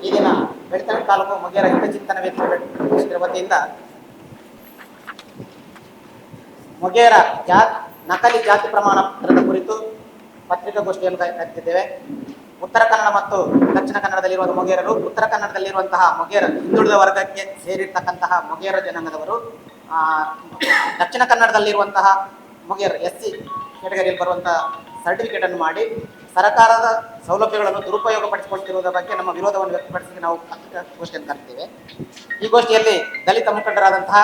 ಈ ದಿನ ಬೆಳ್ತಂಗಡಿ ತಾಲೂಕು ಮುಗಿಯರ ಹಿತಚಿಂತನ ವೇದಿಕೆ ವತಿಯಿಂದ ಮೊಗೇರ ಜಾತ್ ನಕಲಿ ಜಾತಿ ಪ್ರಮಾಣ ಪತ್ರದ ಕುರಿತು ಪತ್ರಿಕಾಗೋಷ್ಠಿಯಲ್ಲಿ ಕರೆದಿದ್ದೇವೆ. ಉತ್ತರ ಕನ್ನಡ ಮತ್ತು ದಕ್ಷಿಣ ಕನ್ನಡದಲ್ಲಿರುವ ಮೊಗೇರರು ಉತ್ತರ ಕನ್ನಡದಲ್ಲಿರುವಂತಹ ಮೊಗೇರ ಹಿಂದುಳಿದ ವರ್ಗಕ್ಕೆ ಸೇರಿರ್ತಕ್ಕಂತಹ ಮೊಗೇರ ಜನಾಂಗದವರು ಆ, ದಕ್ಷಿಣ ಕನ್ನಡದಲ್ಲಿರುವಂತಹ ಮೊಗೇರ್ ಎಸ್ ಸಿ ಕೆಟಗರಿಯಲ್ಲಿ ಬರುವಂತಹ ಸರ್ಟಿಫಿಕೇಟ್ ಅನ್ನು ಮಾಡಿ ಸರ್ಕಾರದ ಸೌಲಭ್ಯಗಳನ್ನು ದುರುಪಯೋಗ ಪಡಿಸಿಕೊಳ್ತಿರುವುದರ ಬಗ್ಗೆ ನಮ್ಮ ವಿರೋಧವನ್ನು ವ್ಯಕ್ತಪಡಿಸಿ ನಾವು ಪತ್ರಿಕಾಗೋಷ್ಠಿಯನ್ನು ಕರೆದಿದ್ದೇವೆ. ಈ ಗೋಷ್ಠಿಯಲ್ಲಿ ದಲಿತ ಮುಖಂಡರಾದಂತಹ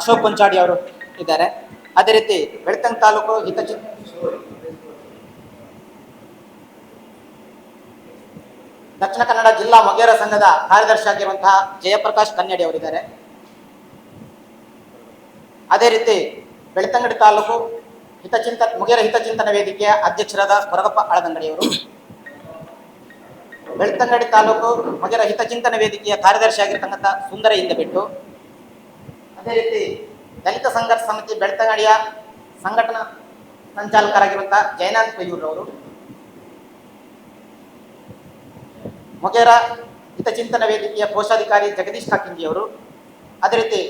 ಅಶೋಕ್ ಪಂಚಾಡಿ ಅವರು ಇದ್ದಾರೆ. ಅದೇ ರೀತಿ ಬೆಳ್ತಂಗ್ ತಾಲೂಕು ಹಿತಚಿ, ದಕ್ಷಿಣ ಕನ್ನಡ ಜಿಲ್ಲಾ ಮೊಗೇರ ಸಂಘದ ಕಾರ್ಯದರ್ಶಿ ಆಗಿರುವಂತಹ ಜಯಪ್ರಕಾಶ್ ಕನ್ನಡಿ ಅವರಿದ್ದಾರೆ. ಅದೇ ರೀತಿ ಬೆಳ್ತಂಗಡಿ ತಾಲೂಕು ಹಿತಚಿಂತ ಮುಗೇರ ಹಿತಚಿಂತನ ವೇದಿಕೆಯ ಅಧ್ಯಕ್ಷರಾದ ಕೊರಗಪ್ಪ ಅಳದಂಗಡಿಯವರು ಬೆಳ್ತಂಗಡಿ ತಾಲೂಕು ಮುಗೇರ ಹಿತಚಿಂತನ ವೇದಿಕೆಯ ಕಾರ್ಯದರ್ಶಿ ಆಗಿರ್ತಕ್ಕಂಥ ಸುಂದರ ಇಂದಬಿಟ್ಟು. ಅದೇ ರೀತಿ ದಲಿತ ಸಂಘರ್ಷ ಸಮಿತಿ ಬೆಳ್ತಂಗಡಿಯ ಸಂಘಟನಾ ಸಂಚಾಲಕರಾಗಿರುವಂತಹ ಜಯನಾಥ್ ಪಯ್ಯೂರವರು ಮೊಗೇರ ಹಿತಚಿಂತನ ವೇದಿಕೆಯ ಕೋಶಾಧಿಕಾರಿ ಜಗದೀಶ್ ಕಾಕಿಂಜಿಯವರು ಅದೇ ರೀತಿ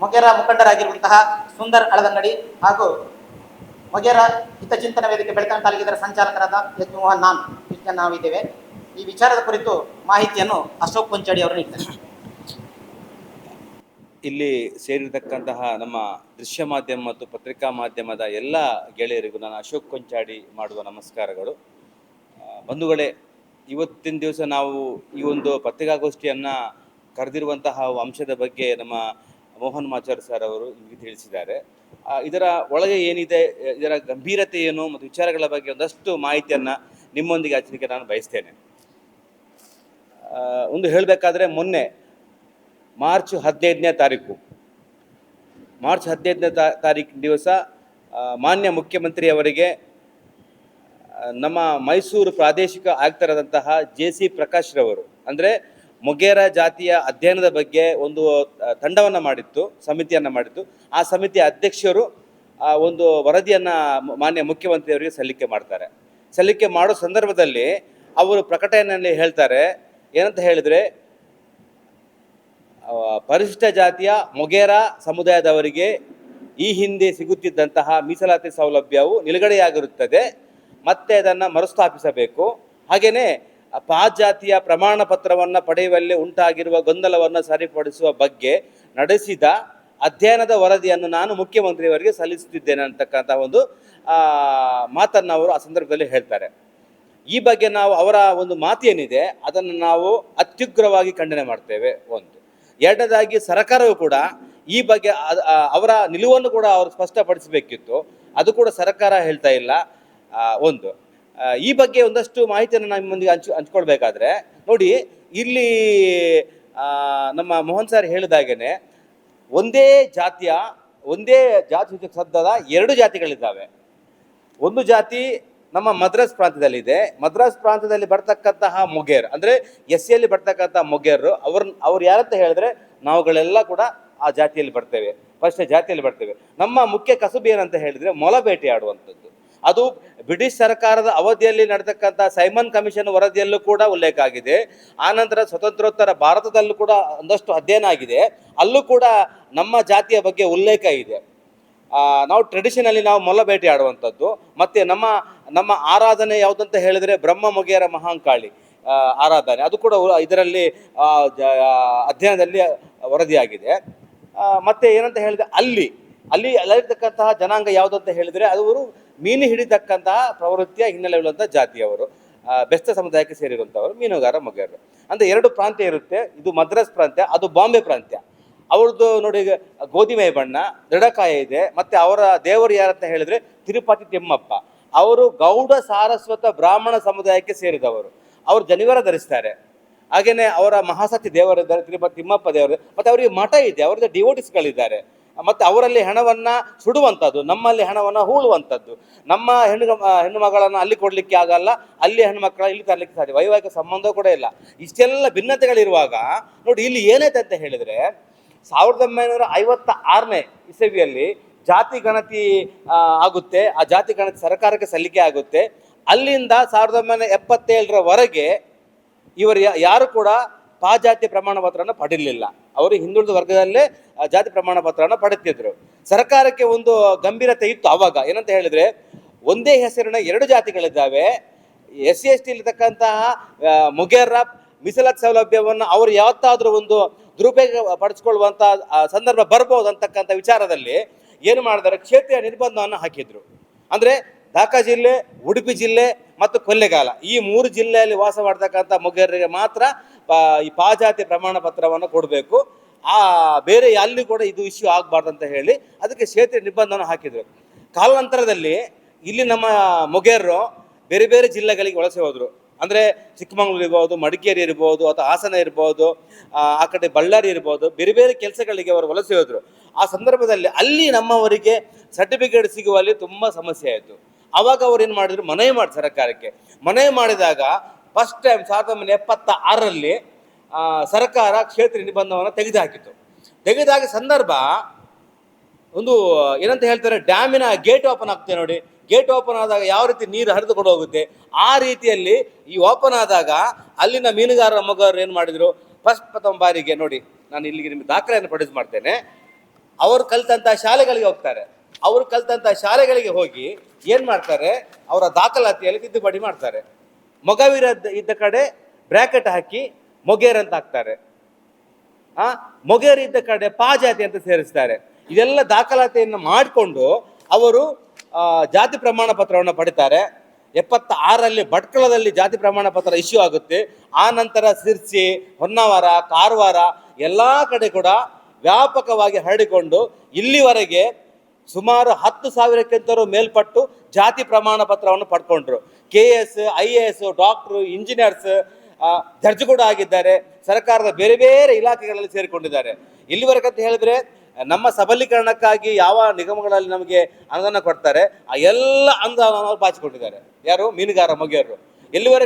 ಮೊಗೇರ ಮುಖಂಡರಾಗಿರುವಂತಹ ಸುಂದರ್ ಅಳದಂಗಡಿ ಹಾಗೂ ಮೊಗೇರ ಹಿತಚಿಂತನ ವೇದಿಕೆ ಬೆಳಕನ ತಾಲೂಕಿದರ ಸಂಚಾಲಕರಾದ ಎಚ್ ಮೋಹನ್ ನಾನ್ ಇಷ್ಟ ನಾವಿದ್ದೇವೆ. ಈ ವಿಚಾರದ ಕುರಿತು ಮಾಹಿತಿಯನ್ನು ಅಶೋಕ್ ಪಂಚಡಿ ಅವರು ನೀಡ್ತಾರೆ. ಇಲ್ಲಿ ಸೇರಿರತಕ್ಕಂತಹ ನಮ್ಮ ದೃಶ್ಯ ಮಾಧ್ಯಮ ಮತ್ತು ಪತ್ರಿಕಾ ಮಾಧ್ಯಮದ ಎಲ್ಲ ಗೆಳೆಯರಿಗೂ ನಾನು ಅಶೋಕ್ ಕೊಂಚಾಡಿ ಮಾಡುವ ನಮಸ್ಕಾರಗಳು. ಬಂಧುಗಳೇ, ಇವತ್ತಿನ ದಿವಸ ನಾವು ಈ ಒಂದು ಪತ್ರಿಕಾಗೋಷ್ಠಿಯನ್ನು ಕರೆದಿರುವಂತಹ ಅಂಶದ ಬಗ್ಗೆ ನಮ್ಮ ಮೋಹನ್ ಮಾಚಾರ್ ಸರ್ ಅವರು ನಿಮಗೆ ತಿಳಿಸಿದ್ದಾರೆ. ಇದರ ಒಳಗೆ ಏನಿದೆ ಇದರ ಗಂಭೀರತೆ ಏನು ಮತ್ತು ವಿಚಾರಗಳ ಬಗ್ಗೆ ಒಂದಷ್ಟು ಮಾಹಿತಿಯನ್ನು ನಿಮ್ಮೊಂದಿಗೆ ಹಚ್ಚಲಿಕ್ಕೆ ನಾನು ಬಯಸ್ತೇನೆ. ಒಂದು ಹೇಳಬೇಕಾದ್ರೆ ಮೊನ್ನೆ ಮಾರ್ಚ್ ಹದಿನೈದನೇ ತಾರೀಕು, ಮಾರ್ಚ್ ಹದಿನೈದನೇ ತಾರೀಕು ದಿವಸ ಮಾನ್ಯ ಮುಖ್ಯಮಂತ್ರಿಯವರಿಗೆ ಅವರಿಗೆ ನಮ್ಮ ಮೈಸೂರು ಪ್ರಾದೇಶಿಕ ಆಯುಕ್ತರಾದಂತಹ ಜೆ ಸಿ ಪ್ರಕಾಶ್ ರವರು ಅಂದರೆ ಮೊಗೇರ ಜಾತಿಯ ಅಧ್ಯಯನದ ಬಗ್ಗೆ ಒಂದು ತಂಡವನ್ನು ಮಾಡಿತ್ತು, ಸಮಿತಿಯನ್ನು ಮಾಡಿತ್ತು. ಆ ಸಮಿತಿಯ ಅಧ್ಯಕ್ಷರು ಒಂದು ವರದಿಯನ್ನು ಮಾನ್ಯ ಮುಖ್ಯಮಂತ್ರಿಯವರಿಗೆ ಸಲ್ಲಿಕೆ ಮಾಡ್ತಾರೆ. ಸಲ್ಲಿಕೆ ಮಾಡೋ ಸಂದರ್ಭದಲ್ಲಿ ಅವರು ಪ್ರಕಟಣೆಯಲ್ಲಿ ಹೇಳ್ತಾರೆ, ಏನಂತ ಹೇಳಿದರೆ ಪರಿಶಿಷ್ಟ ಜಾತಿಯ ಮೊಗೇರ ಸಮುದಾಯದವರಿಗೆ ಈ ಹಿಂದೆ ಸಿಗುತ್ತಿದ್ದಂತಹ ಮೀಸಲಾತಿ ಸೌಲಭ್ಯವು ನಿಲುಗಡೆಯಾಗಿರುತ್ತದೆ, ಮತ್ತೆ ಅದನ್ನು ಮರುಸ್ಥಾಪಿಸಬೇಕು. ಹಾಗೆಯೇ ಪಾ ಜಾತಿಯ ಪ್ರಮಾಣ ಪತ್ರವನ್ನು ಪಡೆಯುವಲ್ಲಿ ಉಂಟಾಗಿರುವ ಗೊಂದಲವನ್ನು ಸರಿಪಡಿಸುವ ಬಗ್ಗೆ ನಡೆಸಿದ ಅಧ್ಯಯನದ ವರದಿಯನ್ನು ನಾನು ಮುಖ್ಯಮಂತ್ರಿಯವರಿಗೆ ಸಲ್ಲಿಸುತ್ತಿದ್ದೇನೆ ಅಂತಕ್ಕಂಥ ಒಂದು ಮಾತನ್ನು ಅವರು ಆ ಸಂದರ್ಭದಲ್ಲಿ ಹೇಳ್ತಾರೆ. ಈ ಬಗ್ಗೆ ನಾವು ಅವರ ಒಂದು ಮಾತೇನಿದೆ, ಅದನ್ನು ನಾವು ಅತ್ಯುಗ್ರವಾಗಿ ಖಂಡನೆ ಮಾಡ್ತೇವೆ ಒಂದು. ಎರಡನೇದಾಗಿ ಸರ್ಕಾರವು ಕೂಡ ಈ ಬಗ್ಗೆ ಅವರ ನಿಲುವನ್ನು ಕೂಡ ಅವರು ಸ್ಪಷ್ಟಪಡಿಸಬೇಕಿತ್ತು. ಅದು ಕೂಡ ಸರ್ಕಾರ ಹೇಳ್ತಾ ಇಲ್ಲ ಒಂದು. ಈ ಬಗ್ಗೆ ಒಂದಷ್ಟು ಮಾಹಿತಿಯನ್ನು ನಾನು ನಿಮ್ಮೊಂದಿಗೆ ಹಂಚು ಹಂಚ್ಕೊಳ್ಬೇಕಾದ್ರೆ, ನೋಡಿ, ಇಲ್ಲಿ ನಮ್ಮ ಮೋಹನ್ ಸರ್ ಹೇಳಿದಾಗೇನೆ, ಒಂದೇ ಜಾತಿಯ, ಒಂದೇ ಜಾತಿ ಶಬ್ದದ ಎರಡು ಜಾತಿಗಳಿದ್ದಾವೆ. ಒಂದು ಜಾತಿ ನಮ್ಮ ಮದ್ರಾಸ್ ಪ್ರಾಂತ್ಯದಲ್ಲಿದೆ. ಮದ್ರಾಸ್ ಪ್ರಾಂತ್ಯದಲ್ಲಿ ಬರ್ತಕ್ಕಂತಹ ಮೊಗೇರ್ ಅಂದರೆ ಎಸ್ ಸಿಯಲ್ಲಿ ಬರ್ತಕ್ಕಂಥ ಮೊಗೇರ್ ಅವ್ರ ಅವ್ರು ಯಾರಂತ ಹೇಳಿದ್ರೆ ನಾವುಗಳೆಲ್ಲ ಕೂಡ ಆ ಜಾತಿಯಲ್ಲಿ ಬರ್ತೇವೆ. ಫಸ್ಟ್ ಜಾತಿಯಲ್ಲಿ ಬರ್ತೇವೆ. ನಮ್ಮ ಮುಖ್ಯ ಕಸುಬು ಏನಂತ ಹೇಳಿದ್ರೆ ಮೊಲ ಬೇಟೆಯಾಡುವಂಥದ್ದು ಅದು ಬ್ರಿಟಿಷ್ ಸರ್ಕಾರದ ಅವಧಿಯಲ್ಲಿ ನಡೆತಕ್ಕಂಥ ಸೈಮನ್ ಕಮಿಷನ್ ವರದಿಯಲ್ಲೂ ಕೂಡ ಉಲ್ಲೇಖ ಆಗಿದೆ. ಆನಂತರ ಸ್ವತಂತ್ರೋತ್ತರ ಭಾರತದಲ್ಲೂ ಕೂಡ ಒಂದಷ್ಟು ಅಧ್ಯಯನ ಆಗಿದೆ. ಅಲ್ಲೂ ಕೂಡ ನಮ್ಮ ಜಾತಿಯ ಬಗ್ಗೆ ಉಲ್ಲೇಖ ಇದೆ. ನಾವು ಟ್ರೆಡಿಷನಲ್ಲಿ ನಾವು ಮೊಲ ಬೇಟೆ ಆಡುವಂಥದ್ದು. ಮತ್ತು ನಮ್ಮ ನಮ್ಮ ಆರಾಧನೆ ಯಾವುದಂತ ಹೇಳಿದರೆ ಬ್ರಹ್ಮ ಮುಗಿಯರ ಮಹಾಂಕಾಳಿ ಆರಾಧನೆ. ಅದು ಕೂಡ ಇದರಲ್ಲಿ ಅಧ್ಯಯನದಲ್ಲಿ ವರದಿಯಾಗಿದೆ. ಮತ್ತು ಏನಂತ ಹೇಳಿದ್ರೆ ಅಲ್ಲಿ ಅಲ್ಲಿ ಅಲ್ಲಿರ್ತಕ್ಕಂತಹ ಜನಾಂಗ ಯಾವುದಂತ ಅದು ಅವರು ಮೀನು ಹಿಡಿತಕ್ಕಂತಹ ಪ್ರವೃತ್ತಿಯ ಹಿನ್ನೆಲೆ ಉಳ್ಳಂತ ಜಾತಿಯವರು ಬೆಸ್ತ ಸಮುದಾಯಕ್ಕೆ ಸೇರಿರುವಂಥವರು ಮೀನುಗಾರ ಮೊಗೆಯರು. ಅಂದರೆ ಎರಡು ಪ್ರಾಂತ್ಯ ಇರುತ್ತೆ. ಇದು ಮದ್ರಾಸ್ ಪ್ರಾಂತ್ಯ, ಅದು ಬಾಂಬೆ ಪ್ರಾಂತ್ಯ. ಅವ್ರದ್ದು ನೋಡಿ ಗೋಧಿಮೆ ಬಣ್ಣ, ದೃಢಕಾಯ ಇದೆ. ಮತ್ತೆ ಅವರ ದೇವರು ಯಾರಂತ ಹೇಳಿದ್ರೆ ತಿರುಪತಿ ತಿಮ್ಮಪ್ಪ. ಅವರು ಗೌಡ ಸಾರಸ್ವತ ಬ್ರಾಹ್ಮಣ ಸಮುದಾಯಕ್ಕೆ ಸೇರಿದವರು. ಅವರು ಜನಿವಾರ ಧರಿಸ್ತಾರೆ. ಹಾಗೆಯೇ ಅವರ ಮಹಾಸತಿ ದೇವರಿದ್ದಾರೆ, ತಿರುಪತಿ ತಿಮ್ಮಪ್ಪ ದೇವರು. ಮತ್ತೆ ಅವರಿಗೆ ಮಠ ಇದೆ, ಅವರದ್ದು ಡಿವೋಟಿಸ್ಗಳಿದ್ದಾರೆ ಮತ್ತೆ ಅವರಲ್ಲಿ ಹೆಣವನ್ನ ಸುಡುವಂಥದ್ದು ನಮ್ಮಲ್ಲಿ ಹೆಣವನ್ನ ಹೂಳುವಂಥದ್ದು ನಮ್ಮ ಹೆಣ್ಣು ಹೆಣ್ಣು ಮಗಳನ್ನು ಅಲ್ಲಿ ಕೊಡ್ಲಿಕ್ಕೆ ಆಗಲ್ಲ, ಅಲ್ಲಿ ಹೆಣ್ಣು ಮಕ್ಕಳ ಇಲ್ಲಿ ತರಲಿಕ್ಕೆ ಸಾಧ್ಯ. ವೈವಾಹಿಕ ಸಂಬಂಧ ಕೂಡ ಇಲ್ಲ. ಇಷ್ಟೆಲ್ಲ ಭಿನ್ನತೆಗಳಿರುವಾಗ, ನೋಡಿ ಇಲ್ಲಿ ಏನೈತೆ ಅಂತ ಹೇಳಿದ್ರೆ, ಸಾವಿರದ ಒಂಬೈನೂರ ಐವತ್ತ ಆರನೇ ಇಸವಿಯಲ್ಲಿ ಜಾತಿ ಗಣತಿ ಆಗುತ್ತೆ. ಆ ಜಾತಿ ಗಣತಿ ಸರ್ಕಾರಕ್ಕೆ ಸಲ್ಲಿಕೆ ಆಗುತ್ತೆ. ಅಲ್ಲಿಂದ ಸಾವಿರದ ಒಂಬೈನೂರ ಎಪ್ಪತ್ತೇಳರವರೆಗೆ ಇವರು ಯಾರು ಕೂಡ ಪಾಜಾತಿ ಪ್ರಮಾಣ ಪತ್ರವನ್ನು ಪಡೀಲಿಲ್ಲ. ಅವರು ಹಿಂದುಳಿದ ವರ್ಗದಲ್ಲೇ ಜಾತಿ ಪ್ರಮಾಣ ಪತ್ರವನ್ನು ಪಡೆತಿದ್ರು ಸರ್ಕಾರಕ್ಕೆ ಒಂದು ಗಂಭೀರತೆ ಇತ್ತು ಆವಾಗ ಏನಂತ ಹೇಳಿದ್ರೆ, ಒಂದೇ ಹೆಸರಿನ ಎರಡು ಜಾತಿಗಳಿದ್ದಾವೆ. ಎಸ್ ಸಿ ಎಸ್ ಟಿ ಇರ್ತಕ್ಕಂತಹ ಮುಗೇರ ಮೀಸಲಾತಿ ಸೌಲಭ್ಯವನ್ನು ಅವರು ಯಾವತ್ತಾದರೂ ಒಂದು ದುರುಪಯೋಗ ಪಡಿಸ್ಕೊಳ್ಳುವಂತ ಸಂದರ್ಭ ಬರ್ಬೋದು ಅಂತಕ್ಕಂಥ ವಿಚಾರದಲ್ಲಿ ಏನು ಮಾಡಿದ್ರೆ ಕ್ಷೇತ್ರೀಯ ನಿರ್ಬಂಧವನ್ನು ಹಾಕಿದ್ರು. ಅಂದ್ರೆ ಢಾಕಾ ಜಿಲ್ಲೆ, ಉಡುಪಿ ಜಿಲ್ಲೆ ಮತ್ತು ಕೊಲ್ಲೆಗಾಲ. ಈ ಮೂರು ಜಿಲ್ಲೆಯಲ್ಲಿ ವಾಸ ಮಾಡ್ತಕ್ಕಂಥ ಮೊಗ್ಗರಿಗೆ ಮಾತ್ರ ಈ ಪಾಜಾತಿ ಪ್ರಮಾಣ ಪತ್ರವನ್ನು ಕೊಡಬೇಕು. ಆ, ಬೇರೆ ಎಲ್ಲಿ ಕೂಡ ಇದು ಇಶ್ಯೂ ಆಗಬಾರ್ದು ಅಂತ ಹೇಳಿ ಅದಕ್ಕೆ ಕ್ಷೇತ್ರ ನಿಬಂಧನ ಹಾಕಿದರು. ಕಾಲಾಂತರದಲ್ಲಿ ಇಲ್ಲಿ ನಮ್ಮ ಮೊಗೇರರು ಬೇರೆ ಬೇರೆ ಜಿಲ್ಲೆಗಳಿಗೆ ವಲಸೆ ಹೋದರು. ಅಂದರೆ ಚಿಕ್ಕಮಗಳೂರು ಇರ್ಬೋದು, ಮಡಿಕೇರಿ ಇರ್ಬೋದು, ಅಥವಾ ಹಾಸನ ಇರ್ಬೋದು, ಆ ಕಡೆ ಬಳ್ಳಾರಿ ಇರ್ಬೋದು, ಬೇರೆ ಬೇರೆ ಕೆಲಸಗಳಿಗೆ ಅವರು ವಲಸೆ ಹೋದರು. ಆ ಸಂದರ್ಭದಲ್ಲಿ ಅಲ್ಲಿ ನಮ್ಮವರಿಗೆ ಸರ್ಟಿಫಿಕೇಟ್ ಸಿಗುವಲ್ಲಿ ತುಂಬ ಸಮಸ್ಯೆ ಆಯಿತು. ಅವಾಗ ಅವ್ರು ಏನು ಮಾಡಿದ್ರು? ಮನವಿ ಮಾಡಿ ಸರ್ಕಾರಕ್ಕೆ. ಮನವಿ ಮಾಡಿದಾಗ ಫಸ್ಟ್ ಟೈಮ್ ಸಾವಿರದ ಒಂಬೈನೂರ ಎಪ್ಪತ್ತ ಆರರಲ್ಲಿ ಸರ್ಕಾರ ಕ್ಷೇತ್ರ ನಿರ್ಬಂಧವನ್ನು ತೆಗೆದುಹಾಕಿತ್ತು. ತೆಗೆದುಹಾಕಿದ ಸಂದರ್ಭ ಒಂದು, ಏನಂತ ಹೇಳ್ತಾರೆ, ಡ್ಯಾಮಿನ ಗೇಟ್ ಓಪನ್ ಆಗ್ತದೆ ನೋಡಿ. ಗೇಟ್ ಓಪನ್ ಆದಾಗ ಯಾವ ರೀತಿ ನೀರು ಹರಿದುಕೊಂಡು ಹೋಗುತ್ತೆ? ಆ ರೀತಿಯಲ್ಲಿ ಈ ಓಪನ್ ಆದಾಗ ಅಲ್ಲಿನ ಮೀನುಗಾರರ ಮಗರು ಏನು ಮಾಡಿದ್ರು? ಫಸ್ಟ್ ಪ್ರಥಮ ಬಾರಿಗೆ ನೋಡಿ, ನಾನು ಇಲ್ಲಿಗೆ ನಿಮಗೆ ದಾಖಲೆಯನ್ನು ಪ್ರೊಡ್ಯೂಸ್ ಮಾಡ್ತೇನೆ. ಅವರು ಕಲಿತಂಥ ಶಾಲೆಗಳಿಗೆ ಹೋಗ್ತಾರೆ. ಅವರು ಕಲಿತಂಥ ಶಾಲೆಗಳಿಗೆ ಹೋಗಿ ಏನು ಮಾಡ್ತಾರೆ? ಅವರ ದಾಖಲಾತಿಯಲ್ಲಿ ತಿದ್ದುಪಡಿ ಮಾಡ್ತಾರೆ. ಮೊಗವೀರ ಇದ್ದ ಕಡೆ ಬ್ರ್ಯಾಕೆಟ್ ಹಾಕಿ ಮೊಗೇರ್ ಅಂತ ಹಾಕ್ತಾರೆ. ಆ, ಮೊಗೇರ್ ಇದ್ದ ಕಡೆ ಪಾ ಜಾತಿ ಅಂತ ಸೇರಿಸ್ತಾರೆ. ಇದೆಲ್ಲ ದಾಖಲಾತಿಯನ್ನು ಮಾಡಿಕೊಂಡು ಅವರು ಜಾತಿ ಪ್ರಮಾಣ ಪತ್ರವನ್ನು ಪಡಿತಾರೆ. ಎಪ್ಪತ್ತ ಆರಲ್ಲಿ ಭಟ್ಕಳದಲ್ಲಿ ಜಾತಿ ಪ್ರಮಾಣ ಪತ್ರ ಇಶ್ಯೂ ಆಗುತ್ತೆ. ಆ ನಂತರ ಸಿರ್ಸಿ, ಹೊನ್ನಾವರ, ಕಾರವಾರ ಎಲ್ಲ ಕಡೆ ಕೂಡ ವ್ಯಾಪಕವಾಗಿ ಹರಡಿಕೊಂಡು ಇಲ್ಲಿವರೆಗೆ ಸುಮಾರು ಹತ್ತು ಸಾವಿರಕ್ಕಿಂತಲೂ ಮೇಲ್ಪಟ್ಟು ಜಾತಿ ಪ್ರಮಾಣ ಪತ್ರವನ್ನು ಪಡ್ಕೊಂಡ್ರು. K S I A S doctor engineers judge ಕೂಡ ಆಗಿದ್ದಾರೆ. ಸರ್ಕಾರದ ಬೇರೆ ಬೇರೆ ಇಲಾಖೆಗಳಲ್ಲಿ ಸೇರಿಕೊಂಡಿದ್ದಾರೆ. ಇಲ್ಲಿವರೆಗೆ ಅಂತ ಹೇಳಿದ್ರೆ, ನಮ್ಮ ಸಬಲೀಕರಣಕ್ಕಾಗಿ ಯಾವ ನಿಗಮಗಳಲ್ಲಿ ನಮಗೆ ಅನುದಾನ ಕೊಡ್ತಾರೆ, ಆ ಎಲ್ಲ ಅನುದಾನವನ್ನು ಬಾಚಿಕೊಂಡಿದ್ದಾರೆ. ಯಾರು? ಮೀನುಗಾರ, ಮುಗಿಯರು.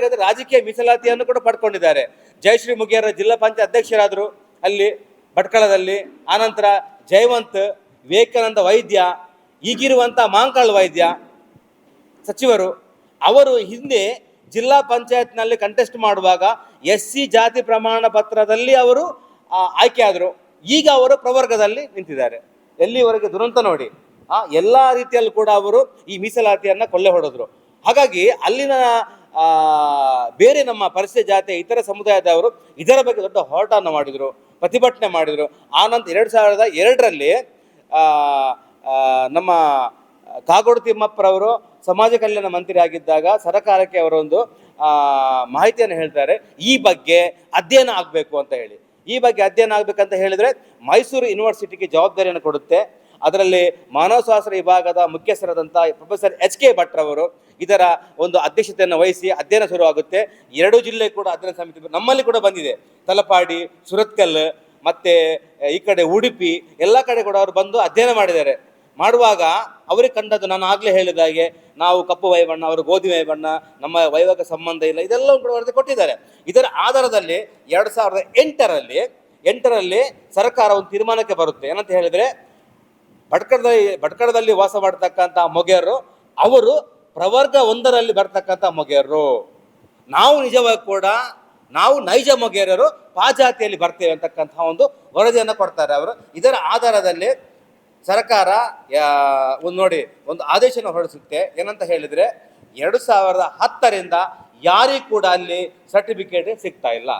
ಅಂದರೆ ರಾಜಕೀಯ ಮೀಸಲಾತಿಯನ್ನು ಕೂಡ ಪಡ್ಕೊಂಡಿದ್ದಾರೆ. ಜಯಶ್ರೀ ಮುಗಿಯರ ಜಿಲ್ಲಾ ಪಂಚಾಯತ್ ಅಧ್ಯಕ್ಷರಾದರು ಅಲ್ಲಿ, ಭಟ್ಕಳದಲ್ಲಿ, ಆನಂತರ ಜಯವಂತ್ ವಿವೇಕಾನಂದ ವೈದ್ಯ ಈಗಿರುವಂಥ ಮಾಂಕಾಳ್ ವೈದ್ಯ ಸಚಿವರು ಅವರು ಹಿಂದೆ ಜಿಲ್ಲಾ ಪಂಚಾಯತ್ನಲ್ಲಿ ಕಂಟೆಸ್ಟ್ ಮಾಡುವಾಗ ಎಸ್ ಸಿ ಜಾತಿ ಪ್ರಮಾಣ ಪತ್ರದಲ್ಲಿ ಅವರು ಆಯ್ಕೆಯಾದರು ಈಗ ಅವರು ಪ್ರವರ್ಗದಲ್ಲಿ ನಿಂತಿದ್ದಾರೆ. ಎಲ್ಲಿವರೆಗೆ ದುರಂತ ನೋಡಿ ಆ ಎಲ್ಲ ರೀತಿಯಲ್ಲೂ ಕೂಡ ಅವರು ಈ ಮೀಸಲಾತಿಯನ್ನ ಕೊಲ್ಲೆ ಹೊಡೆದ್ರು. ಹಾಗಾಗಿ ಅಲ್ಲಿನ ಆ, ಬೇರೆ ನಮ್ಮ ಪರಿಸ್ಥಿತಿ ಜಾತಿಯ ಇತರ ಸಮುದಾಯದವರು ಇದರ ಬಗ್ಗೆ ದೊಡ್ಡ ಹೋರಾಟವನ್ನು ಮಾಡಿದರು ಪ್ರತಿಭಟನೆ ಮಾಡಿದರು. ಆನಂತರ ಎರಡು ಸಾವಿರದ ಎರಡರಲ್ಲಿ ಆ, ಆ, ನಮ್ಮ ಕಾಗೋಡು ತಿಮ್ಮಪ್ಪರವರು ಸಮಾಜ ಕಲ್ಯಾಣ ಮಂತ್ರಿ ಆಗಿದ್ದಾಗ ಸರಕಾರಕ್ಕೆ ಅವರೊಂದು ಮಾಹಿತಿಯನ್ನು ಹೇಳ್ತಾರೆ. ಈ ಬಗ್ಗೆ ಅಧ್ಯಯನ ಆಗಬೇಕು ಅಂತ ಹೇಳಿ. ಈ ಬಗ್ಗೆ ಅಧ್ಯಯನ ಆಗಬೇಕಂತ ಹೇಳಿದರೆ ಮೈಸೂರು ಯೂನಿವರ್ಸಿಟಿಗೆ ಜವಾಬ್ದಾರಿಯನ್ನು ಕೊಡುತ್ತೆ. ಅದರಲ್ಲಿ ಮಾನವಶಾಸ್ತ್ರ ವಿಭಾಗದ ಮುಖ್ಯಸ್ಥರಾದಂಥ ಪ್ರೊಫೆಸರ್ ಎಚ್ ಕೆ ಭಟ್ರವರು ಇದರ ಒಂದು ಅಧ್ಯಕ್ಷತೆಯನ್ನು ವಹಿಸಿ ಅಧ್ಯಯನ ಶುರುವಾಗುತ್ತೆ. ಎರಡು ಜಿಲ್ಲೆ ಕೂಡ ಅಧ್ಯಯನ ಸಮಿತಿ, ನಮ್ಮಲ್ಲಿ ಕೂಡ ಬಂದಿದೆ. ತಲಪಾಡಿ, ಸುರತ್ಕಲ್ ಮತ್ತೆ, ಈ ಕಡೆ ಉಡುಪಿ, ಎಲ್ಲ ಕಡೆ ಕೂಡ ಅವರು ಬಂದು ಅಧ್ಯಯನ ಮಾಡಿದ್ದಾರೆ. ಮಾಡುವಾಗ ಅವರಿಗೆ ಕಂಡದ್ದು ನಾನು ಆಗಲೇ ಹೇಳಿದ ಹಾಗೆ, ನಾವು ಕಪ್ಪು ವೈಬಣ್ಣ ಅವರು ಗೋಧಿ ವೈಬಣ್ಣ ನಮ್ಮ ವೈವಾಹಿಕ ಸಂಬಂಧ ಇಲ್ಲ, ಇದೆಲ್ಲವೂ ಕೂಡ ವರದಿ ಕೊಟ್ಟಿದ್ದಾರೆ. ಇದರ ಆಧಾರದಲ್ಲಿ ಎರಡು ಸಾವಿರದ ಎಂಟರಲ್ಲಿ ಎಂಟರಲ್ಲಿ ಸರ್ಕಾರ ಒಂದು ತೀರ್ಮಾನಕ್ಕೆ ಬರುತ್ತೆ. ಏನಂತ ಹೇಳಿದ್ರೆ ಭಟ್ಕಡದಲ್ಲಿ ಭಟ್ಕಡದಲ್ಲಿ ವಾಸ ಮಾಡ್ತಕ್ಕಂಥ ಮೊಗೆಯರು, ಅವರು ಪ್ರವರ್ಗ ಒಂದರಲ್ಲಿ ಬರ್ತಕ್ಕಂಥ ಮೊಗೆಯರು. ನಾವು ನಿಜವಾಗಿ ಕೂಡ ನಾವು ನೈಜ ಮೊಗೇರರು ಪಾಜಾತಿಯಲ್ಲಿ ಬರ್ತೇವೆ ಅಂತಕ್ಕಂಥ ಒಂದು ವರದಿಯನ್ನು ಕೊಡ್ತಾರೆ ಅವರು. ಇದರ ಆಧಾರದಲ್ಲಿ ಸರ್ಕಾರ ಒಂದು ನೋಡಿ, ಒಂದು ಆದೇಶನ ಹೊರಡಿಸುತ್ತೆ. ಏನಂತ ಹೇಳಿದ್ರೆ, ಎರಡು ಸಾವಿರದ ಹತ್ತರಿಂದ ಯಾರಿಗೂ ಕೂಡ ಅಲ್ಲಿ ಸರ್ಟಿಫಿಕೇಟ್ ಸಿಗ್ತಾ ಇಲ್ಲ.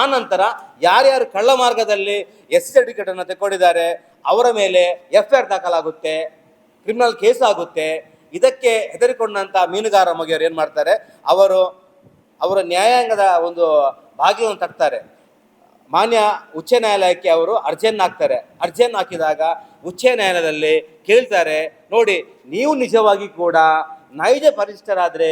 ಆ ನಂತರ ಯಾರ್ಯಾರು ಕಳ್ಳ ಮಾರ್ಗದಲ್ಲಿ ಎಸ್ ಸರ್ಟಿಫಿಕೇಟ್ ಅನ್ನು ತೆಕ್ಕೊಂಡಿದ್ದಾರೆ, ಅವರ ಮೇಲೆ ಎಫ್ ಐ ಆರ್ ದಾಖಲಾಗುತ್ತೆ, ಕ್ರಿಮಿನಲ್ ಕೇಸ್ ಆಗುತ್ತೆ. ಇದಕ್ಕೆ ಹೆದರಿಕೊಂಡಂತ ಮೀನುಗಾರ ಮಗಿಯರು ಏನು ಮಾಡ್ತಾರೆ, ಅವರು ಅವರ ನ್ಯಾಯಾಂಗದ ಒಂದು ಬಾಗಿಲನ್ನು ತಟ್ತಾರೆ ಮಾನ್ಯ ಉಚ್ಚ ನ್ಯಾಯಾಲಯಕ್ಕೆ ಅವರು ಅರ್ಜಿಯನ್ನು ಹಾಕ್ತಾರೆ. ಅರ್ಜಿಯನ್ನು ಹಾಕಿದಾಗ ಉಚ್ಚ ನ್ಯಾಯಾಲಯದಲ್ಲಿ ಕೇಳ್ತಾರೆ, ನೋಡಿ, ನೀವು ನಿಜವಾಗಿ ಕೂಡ ನೈಜ ಪರಿಷ್ಠರಾದರೆ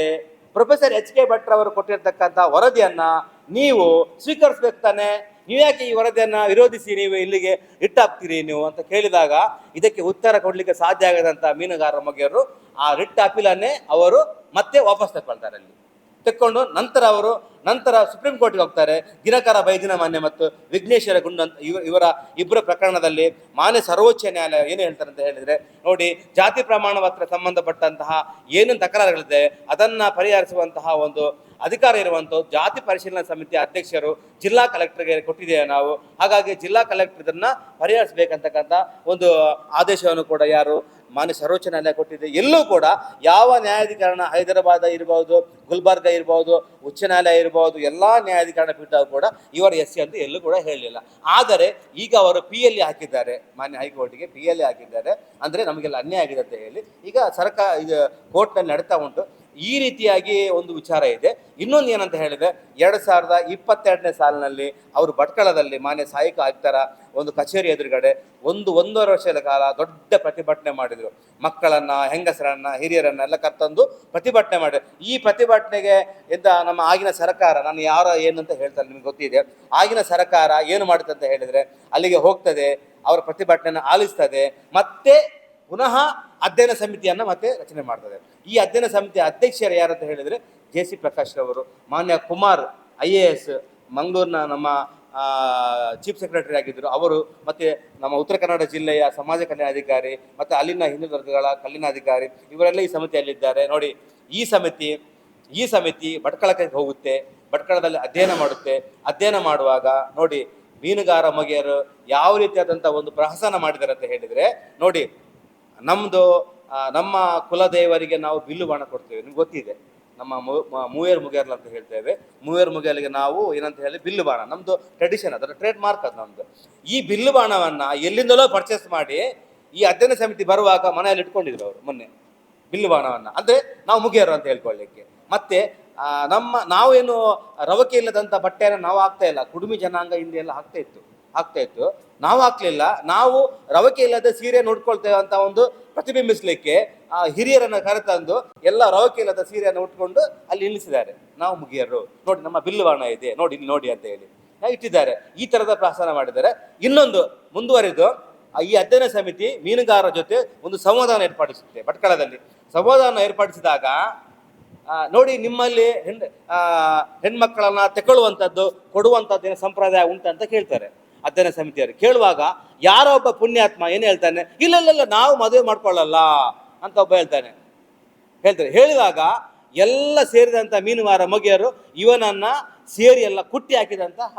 ಪ್ರೊಫೆಸರ್ ಎಚ್ ಕೆ ಭಟ್ರ ಅವರು ಕೊಟ್ಟಿರ್ತಕ್ಕಂಥ ವರದಿಯನ್ನು ನೀವು ಸ್ವೀಕರಿಸ್ಬೇಕು ತಾನೆ? ನೀವು ಯಾಕೆ ಈ ವರದಿಯನ್ನು ವಿರೋಧಿಸಿ ನೀವು ಇಲ್ಲಿಗೆ ಹಾಕ್ತೀರಿ ನೀವು ಅಂತ ಕೇಳಿದಾಗ ಇದಕ್ಕೆ ಉತ್ತರ ಕೊಡಲಿಕ್ಕೆ ಸಾಧ್ಯ ಆಗದಂಥ ಮೀನುಗಾರರ ಮಗೆಯರು ಆ ರಿಟ್ ಅಪೀಲನ್ನೇ ಅವರು ಮತ್ತೆ ವಾಪಸ್ ತಗೊಳ್ತಾರೆ ಅಲ್ಲಿ. ತೆಕ್ಕೊಂಡು ನಂತರ ಅವರು ನಂತರ ಸುಪ್ರೀಂ ಕೋರ್ಟ್ಗೆ ಹೋಗ್ತಾರೆ. ದಿನಕರ ಬೈದಿನ ಮಾನ್ಯ ಮತ್ತು ವಿಘ್ನೇಶ್ವರ ಗುಂಡ ಇವರ ಇಬ್ಬರ ಪ್ರಕರಣದಲ್ಲಿ ಮಾನ್ಯ ಸರ್ವೋಚ್ಚ ನ್ಯಾಯಾಲಯ ಏನು ಹೇಳ್ತಾರೆ ಅಂತ ಹೇಳಿದ್ರೆ, ನೋಡಿ, ಜಾತಿ ಪ್ರಮಾಣ ಪತ್ರ ಸಂಬಂಧಪಟ್ಟಂತಹ ಏನೇನು ತಕರಾರುಗಳಿದೆ, ಅದನ್ನ ಪರಿಹರಿಸುವಂತಹ ಒಂದು ಅಧಿಕಾರ ಇರುವಂತಹ ಜಾತಿ ಪರಿಶೀಲನಾ ಸಮಿತಿ ಅಧ್ಯಕ್ಷರು ಜಿಲ್ಲಾ ಕಲೆಕ್ಟರ್ಗೆ ಕೊಟ್ಟಿದ್ದೇವೆ ನಾವು. ಹಾಗಾಗಿ ಜಿಲ್ಲಾ ಕಲೆಕ್ಟರ್ ಇದನ್ನು ಪರಿಹರಿಸಬೇಕಂತಕ್ಕಂಥ ಒಂದು ಆದೇಶವನ್ನು ಕೂಡ ಯಾರು ಮಾನ್ಯ ಸರ್ವೋಚ್ಚ ನ್ಯಾಯಾಲಯ ಕೊಟ್ಟಿದೆ. ಎಲ್ಲೂ ಕೂಡ ಯಾವ ನ್ಯಾಯಾಧಿಕರಣ ಹೈದರಾಬಾದ್ ಇರ್ಬೋದು, ಗುಲ್ಬರ್ಗ ಇರ್ಬೋದು, ಉಚ್ಚ ನ್ಯಾಯಾಲಯ ಇರ್ಬೋದು, ಎಲ್ಲ ನ್ಯಾಯಾಧಿಕರಣ ಬಿಟ್ಟಾಗ ಕೂಡ ಇವರ ಎಸ್ ಸಿ ಅಂತ ಎಲ್ಲೂ ಕೂಡ ಹೇಳಲಿಲ್ಲ. ಆದರೆ ಈಗ ಅವರು ಪಿ ಎಲ್ ಹಾಕಿದ್ದಾರೆ. ಮಾನ್ಯ ಹೈಕೋರ್ಟ್ಗೆ ಪಿ ಎಲ್ ಹಾಕಿದ್ದಾರೆ. ಅಂದರೆ ನಮಗೆಲ್ಲ ಅನ್ಯಾಯ ಆಗಿದೆ ಅಂತ ಹೇಳಿ ಈಗ ಸರ್ಕಾರ, ಇದು ಕೋರ್ಟ್ನಲ್ಲಿ ನಡೀತಾ ಉಂಟು. ಈ ರೀತಿಯಾಗಿ ಒಂದು ವಿಚಾರ ಇದೆ. ಇನ್ನೊಂದು ಏನಂತ ಹೇಳಿದ್ರೆ, ಎರಡು ಸಾವಿರದ ಇಪ್ಪತ್ತೆರಡನೇ ಸಾಲಿನಲ್ಲಿ ಅವರು ಭಟ್ಕಳದಲ್ಲಿ ಮಾನ್ಯ ಸಹಾಯಕ ಆಯುಕ್ತರ ಒಂದು ಕಚೇರಿ ಎದುರುಗಡೆ ಒಂದು ಒಂದೂವರೆ ವರ್ಷದ ಕಾಲ ದೊಡ್ಡ ಪ್ರತಿಭಟನೆ ಮಾಡಿದರು. ಮಕ್ಕಳನ್ನು, ಹೆಂಗಸರನ್ನ, ಹಿರಿಯರನ್ನ ಎಲ್ಲ ಕರ್ತಂದು ಪ್ರತಿಭಟನೆ ಮಾಡಿದ್ರು. ಈ ಪ್ರತಿಭಟನೆಗೆ ಎಂತ ನಮ್ಮ ಆಗಿನ ಸರ್ಕಾರ, ನಾನು ಯಾರ ಏನು ಅಂತ ಹೇಳ್ತಾರೆ ನಿಮ್ಗೆ ಗೊತ್ತಿದೆ. ಆಗಿನ ಸರ್ಕಾರ ಏನು ಮಾಡುತ್ತೆ ಅಂತ ಹೇಳಿದ್ರೆ, ಅಲ್ಲಿಗೆ ಹೋಗ್ತದೆ, ಅವರ ಪ್ರತಿಭಟನೆಯನ್ನು ಆಲಿಸ್ತದೆ, ಮತ್ತೆ ಪುನಃ ಅಧ್ಯಯನ ಸಮಿತಿಯನ್ನು ಮತ್ತೆ ರಚನೆ ಮಾಡ್ತದೆ ಈ ಅಧ್ಯಯನ ಸಮಿತಿಯ ಅಧ್ಯಕ್ಷರು ಯಾರು ಅಂತ ಹೇಳಿದರೆ ಜೆ ಸಿ ಪ್ರಕಾಶ್ ರವರು, ಮಾನ್ಯ ಕುಮಾರ್, ಐ ಎ ಎಸ್, ಮಂಗಳೂರಿನ ನಮ್ಮ ಚೀಫ್ ಸೆಕ್ರೆಟರಿ ಆಗಿದ್ದರು. ಅವರು ಮತ್ತು ನಮ್ಮ ಉತ್ತರ ಕನ್ನಡ ಜಿಲ್ಲೆಯ ಸಮಾಜ ಕಲ್ಯಾಣ ಅಧಿಕಾರಿ, ಮತ್ತು ಅಲ್ಲಿನ ಹಿಂದೂ ವರ್ಗಗಳ ಕಲ್ಯಾಣಾಧಿಕಾರಿ ಇವರೆಲ್ಲ ಈ ಸಮಿತಿಯಲ್ಲಿದ್ದಾರೆ. ನೋಡಿ, ಈ ಸಮಿತಿ ಈ ಸಮಿತಿ ಭಟ್ಕಳಕ್ಕೆ ಹೋಗುತ್ತೆ, ಭಟ್ಕಳದಲ್ಲಿ ಅಧ್ಯಯನ ಮಾಡುತ್ತೆ. ಅಧ್ಯಯನ ಮಾಡುವಾಗ, ನೋಡಿ, ಮೀನುಗಾರ ಮಗೆಯರು ಯಾವ ರೀತಿಯಾದಂಥ ಒಂದು ಪ್ರಹಸನ ಮಾಡಿದ್ದಾರೆ ಅಂತ ಹೇಳಿದರೆ, ನೋಡಿ ನಮ್ಮದು ನಮ್ಮ ಕುಲದೇವರಿಗೆ ನಾವು ಬಿಲ್ಲು ಬಾಣ ಕೊಡ್ತೇವೆ. ನಿಮ್ಗೆ ಗೊತ್ತಿದೆ. ನಮ್ಮ ಮೂವೇರ್ ಮುಗೇರ್ಲ ಅಂತ ಹೇಳ್ತೇವೆ ಮೂವೇರ್ ಮುಗೇರ್ಲಿಗೆ ನಾವು ಏನಂತ ಹೇಳಿ ಬಿಲ್ಲು ಬಾಣ. ನಮ್ದು ಟ್ರೆಡಿಷನ್ ಅದರ ಟ್ರೇಡ್ ಮಾರ್ಕ್ ಅದು ನಮ್ದು. ಈ ಬಿಲ್ಲು ಬಾಣವನ್ನ ಎಲ್ಲಿಂದಲೋ ಪರ್ಚೇಸ್ ಮಾಡಿ ಈ ಅಧ್ಯಯನ ಸಮಿತಿ ಬರುವಾಗ ಮನೆಯಲ್ಲಿ ಇಟ್ಕೊಂಡಿದ್ರು ಅವರು ಮೊನ್ನೆ. ಬಿಲ್ಲು ಬಾಣವನ್ನ. ಅಂದ್ರೆ ನಾವು ಮುಗಿಯರು ಅಂತ ಹೇಳ್ಕೊಳ್ಳಿಕ್ಕೆ. ಮತ್ತೆ ನಮ್ಮ, ನಾವೇನು ರವಕೆ ಇಲ್ಲದಂತ ಬಟ್ಟೆಯನ್ನು ನಾವು ಹಾಕ್ತಾ ಇಲ್ಲ. ಕುಡುಮಿ ಜನಾಂಗ ಹಿಂದೆ ಎಲ್ಲ ಹಾಕ್ತಾ ಇತ್ತು. ಹಾಕ್ತಾ ಇತ್ತು. ನಾವು ಹಾಕ್ಲಿಲ್ಲ. ನಾವು ರವಕೆ ಇಲ್ಲದ ಸೀರೆ ನೋಡ್ಕೊಳ್ತೇವೆ ಅಂತ ಒಂದು ಪ್ರತಿಬಿಂಬಿಸಲಿಕ್ಕೆ ಆ ಹಿರಿಯರನ್ನ ಕರೆತಂದು ಎಲ್ಲ ರವಕೆ ಇಲ್ಲದ ಸೀರೆಯನ್ನು ಉಟ್ಕೊಂಡು ಅಲ್ಲಿ ನಿಲ್ಲಿಸಿದ್ದಾರೆ. ನಾವು ಮುಗಿಯರು. ನೋಡಿ ನಮ್ಮ ಬಿಲ್ಲು ಬಾಣ ಇದೆ. ನೋಡಿ, ಇಲ್ಲಿ ನೋಡಿ ಅಂತ ಹೇಳಿ. ಇಟ್ಟಿದ್ದಾರೆ. ಈ ತರದ ಪ್ರಾಸನ ಮಾಡಿದ್ದಾರೆ. ಇನ್ನೊಂದು ಮುಂದುವರೆದು ಈ ಅಧ್ಯಯನ ಸಮಿತಿ ಮೀನುಗಾರರ ಜೊತೆ ಒಂದು ಸಂವಾದಾನ ಏರ್ಪಡಿಸುತ್ತೆ ಭಟ್ಕಳದಲ್ಲಿ. ಸಂವಾದನ ಏರ್ಪಡಿಸಿದಾಗ ನೋಡಿ ನಿಮ್ಮಲ್ಲಿ ಹೆಣ್ಣು ಹೆಣ್ಮಕ್ಕಳನ್ನ ತಗೊಳ್ಳುವಂಥದ್ದು ಕೊಡುವಂಥದ್ದು ಸಂಪ್ರದಾಯ ಉಂಟಂತ ಕೇಳ್ತಾರೆ. ಅಧ್ಯಯನ ಸಮಿತಿಯವರು ಕೇಳುವಾಗ, ಯಾರೋ ಒಬ್ಬ ಪುಣ್ಯಾತ್ಮ ಏನು ಹೇಳ್ತಾನೆ? ಇಲ್ಲ ನಾವು ಮದುವೆ ಮಾಡ್ಕೊಳ್ಳಲ್ಲ ಅಂತ ಒಬ್ಬ ಹೇಳ್ತಾನೆ. ಹೇಳ್ತಾರೆ. ಹೇಳಿದಾಗ ಎಲ್ಲ ಸೇರಿದಂಥ ಮೀನುವಾರ ಮಗಿಯರು, ಇವನನ್ನ ಸೇರಿ ಎಲ್ಲ ಕುಟ್ಟಿ ಹಾಕಿದಂತಹ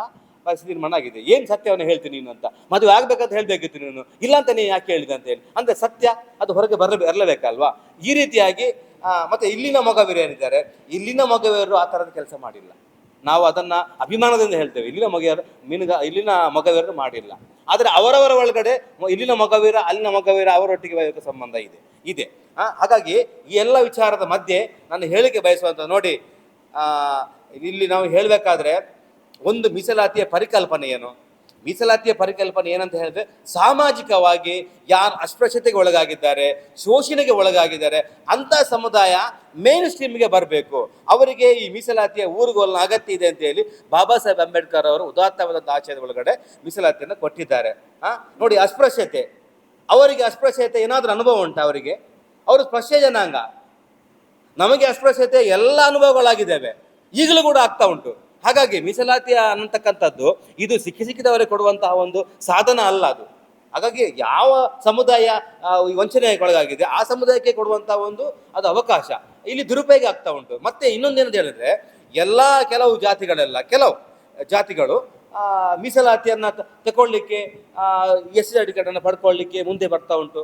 ಪರಿಸ್ಥಿತಿ ನಿರ್ಮಾಣ ಏನು ಸತ್ಯವನ್ನು ಹೇಳ್ತೀನಿ ನೀನು ಅಂತ? ಮದುವೆ ಆಗ್ಬೇಕಂತ ಹೇಳ್ಬೇಕಿತ್ತು ನೀನು. ಇಲ್ಲ ಅಂತ ನೀನು ಯಾಕೆ ಹೇಳಿದೆ ಅಂತ ಹೇಳಿ. ಅಂದ್ರೆ ಸತ್ಯ, ಅದು ಹೊರಗೆ ಬರಲೇ ಬರಲೇಬೇಕಲ್ವಾ? ಈ ರೀತಿಯಾಗಿ ಮತ್ತೆ ಇಲ್ಲಿನ ಮೊಗವೀರು ಏನಿದ್ದಾರೆ? ಇಲ್ಲಿನ ಮೊಗವೀರರು ಆ ಥರದ ಕೆಲಸ ಮಾಡಿಲ್ಲ. ನಾವು ಅದನ್ನ ಅಭಿಮಾನದಿಂದ ಹೇಳ್ತೇವೆ. ಇಲ್ಲಿನ ಮೊಗೆಯರು ಮೀನುಗ ಇಲ್ಲಿನ ಮಗವೀರರು ಮಾಡಿಲ್ಲ. ಆದರೆ ಅವರವರ ಒಳಗಡೆ ಇಲ್ಲಿನ ಮಗವೀರ ಅಲ್ಲಿನ ಮಗವೀರ ಅವರೊಟ್ಟಿಗೆ ಬಯಕ ಸಂಬಂಧ ಇದೆ. ಇದೆ. ಹಾಗಾಗಿ ಈ ಎಲ್ಲ ವಿಚಾರದ ಮಧ್ಯೆ ನಾನು ಹೇಳಿಕೆ ಬಯಸುವಂತ ನೋಡಿ ಇಲ್ಲಿ ನಾವು ಹೇಳಬೇಕಾದ್ರೆ ಒಂದು ಮೀಸಲಾತಿಯ ಪರಿಕಲ್ಪನೆ ಏನು ಮೀಸಲಾತಿಯ ಪರಿಕಲ್ಪನೆ ಏನಂತ ಹೇಳಿದ್ರೆ ಸಾಮಾಜಿಕವಾಗಿ ಯಾರು ಅಸ್ಪೃಶ್ಯತೆಗೆ ಒಳಗಾಗಿದ್ದಾರೆ, ಶೋಷಣೆಗೆ ಒಳಗಾಗಿದ್ದಾರೆ ಅಂತ ಸಮುದಾಯ ಮೇನ್ ಸ್ಟ್ರೀಮ್ಗೆ ಬರಬೇಕು. ಅವರಿಗೆ ಈ ಮೀಸಲಾತಿಯ ಊರುಗೋಲಿನ ಅಗತ್ಯ ಇದೆ ಅಂತ ಹೇಳಿ ಬಾಬಾ ಸಾಹೇಬ್ ಅಂಬೇಡ್ಕರ್ ಅವರು ಉದಾತ್ತವಾದಂಥ ಆಶಯದ ಒಳಗಡೆ ಮೀಸಲಾತಿಯನ್ನು ಕೊಟ್ಟಿದ್ದಾರೆ. ಹಾ ನೋಡಿ ಅಸ್ಪೃಶ್ಯತೆ. ಅವರಿಗೆ ಅಸ್ಪೃಶ್ಯತೆ ಏನಾದರೂ ಅನುಭವ ಉಂಟು ಅವರಿಗೆ? ಅವರು ಸ್ಪರ್ಶ ಜನಾಂಗ. ನಮಗೆ ಅಸ್ಪೃಶ್ಯತೆ ಎಲ್ಲ ಅನುಭವಗಳಾಗಿದ್ದಾವೆ. ಈಗಲೂ ಕೂಡ ಆಗ್ತಾ ಉಂಟು. ಹಾಗಾಗಿ ಮೀಸಲಾತಿ ಅನ್ನತಕ್ಕಂಥದ್ದು, ಇದು ಸಿಕ್ಕಿ ಸಿಕ್ಕಿದವರಿಗೆ ಕೊಡುವಂತಹ ಒಂದು ಸಾಧನ ಅಲ್ಲ ಅದು. ಹಾಗಾಗಿ ಯಾವ ಸಮುದಾಯ ವಂಚನೆಗೊಳಗಾಗಿದೆ ಆ ಸಮುದಾಯಕ್ಕೆ ಕೊಡುವಂತಹ ಒಂದು ಅದು ಅವಕಾಶ. ಇಲ್ಲಿ ದುರುಪಯೋಗ ಆಗ್ತಾ ಉಂಟು. ಮತ್ತೆ ಇನ್ನೊಂದೇನಂತ ಹೇಳಿದ್ರೆ, ಎಲ್ಲ ಕೆಲವು ಜಾತಿಗಳೆಲ್ಲ, ಕೆಲವು ಜಾತಿಗಳು ಮೀಸಲಾತಿಯನ್ನ ತಗೊಳ್ಳಿಕ್ಕೆ ಎಸ್ ಸಿ ಅಡಿಕೆಟನ್ನು ಪಡ್ಕೊಳ್ಳಿಕ್ಕೆ ಮುಂದೆ ಬರ್ತಾ ಉಂಟು.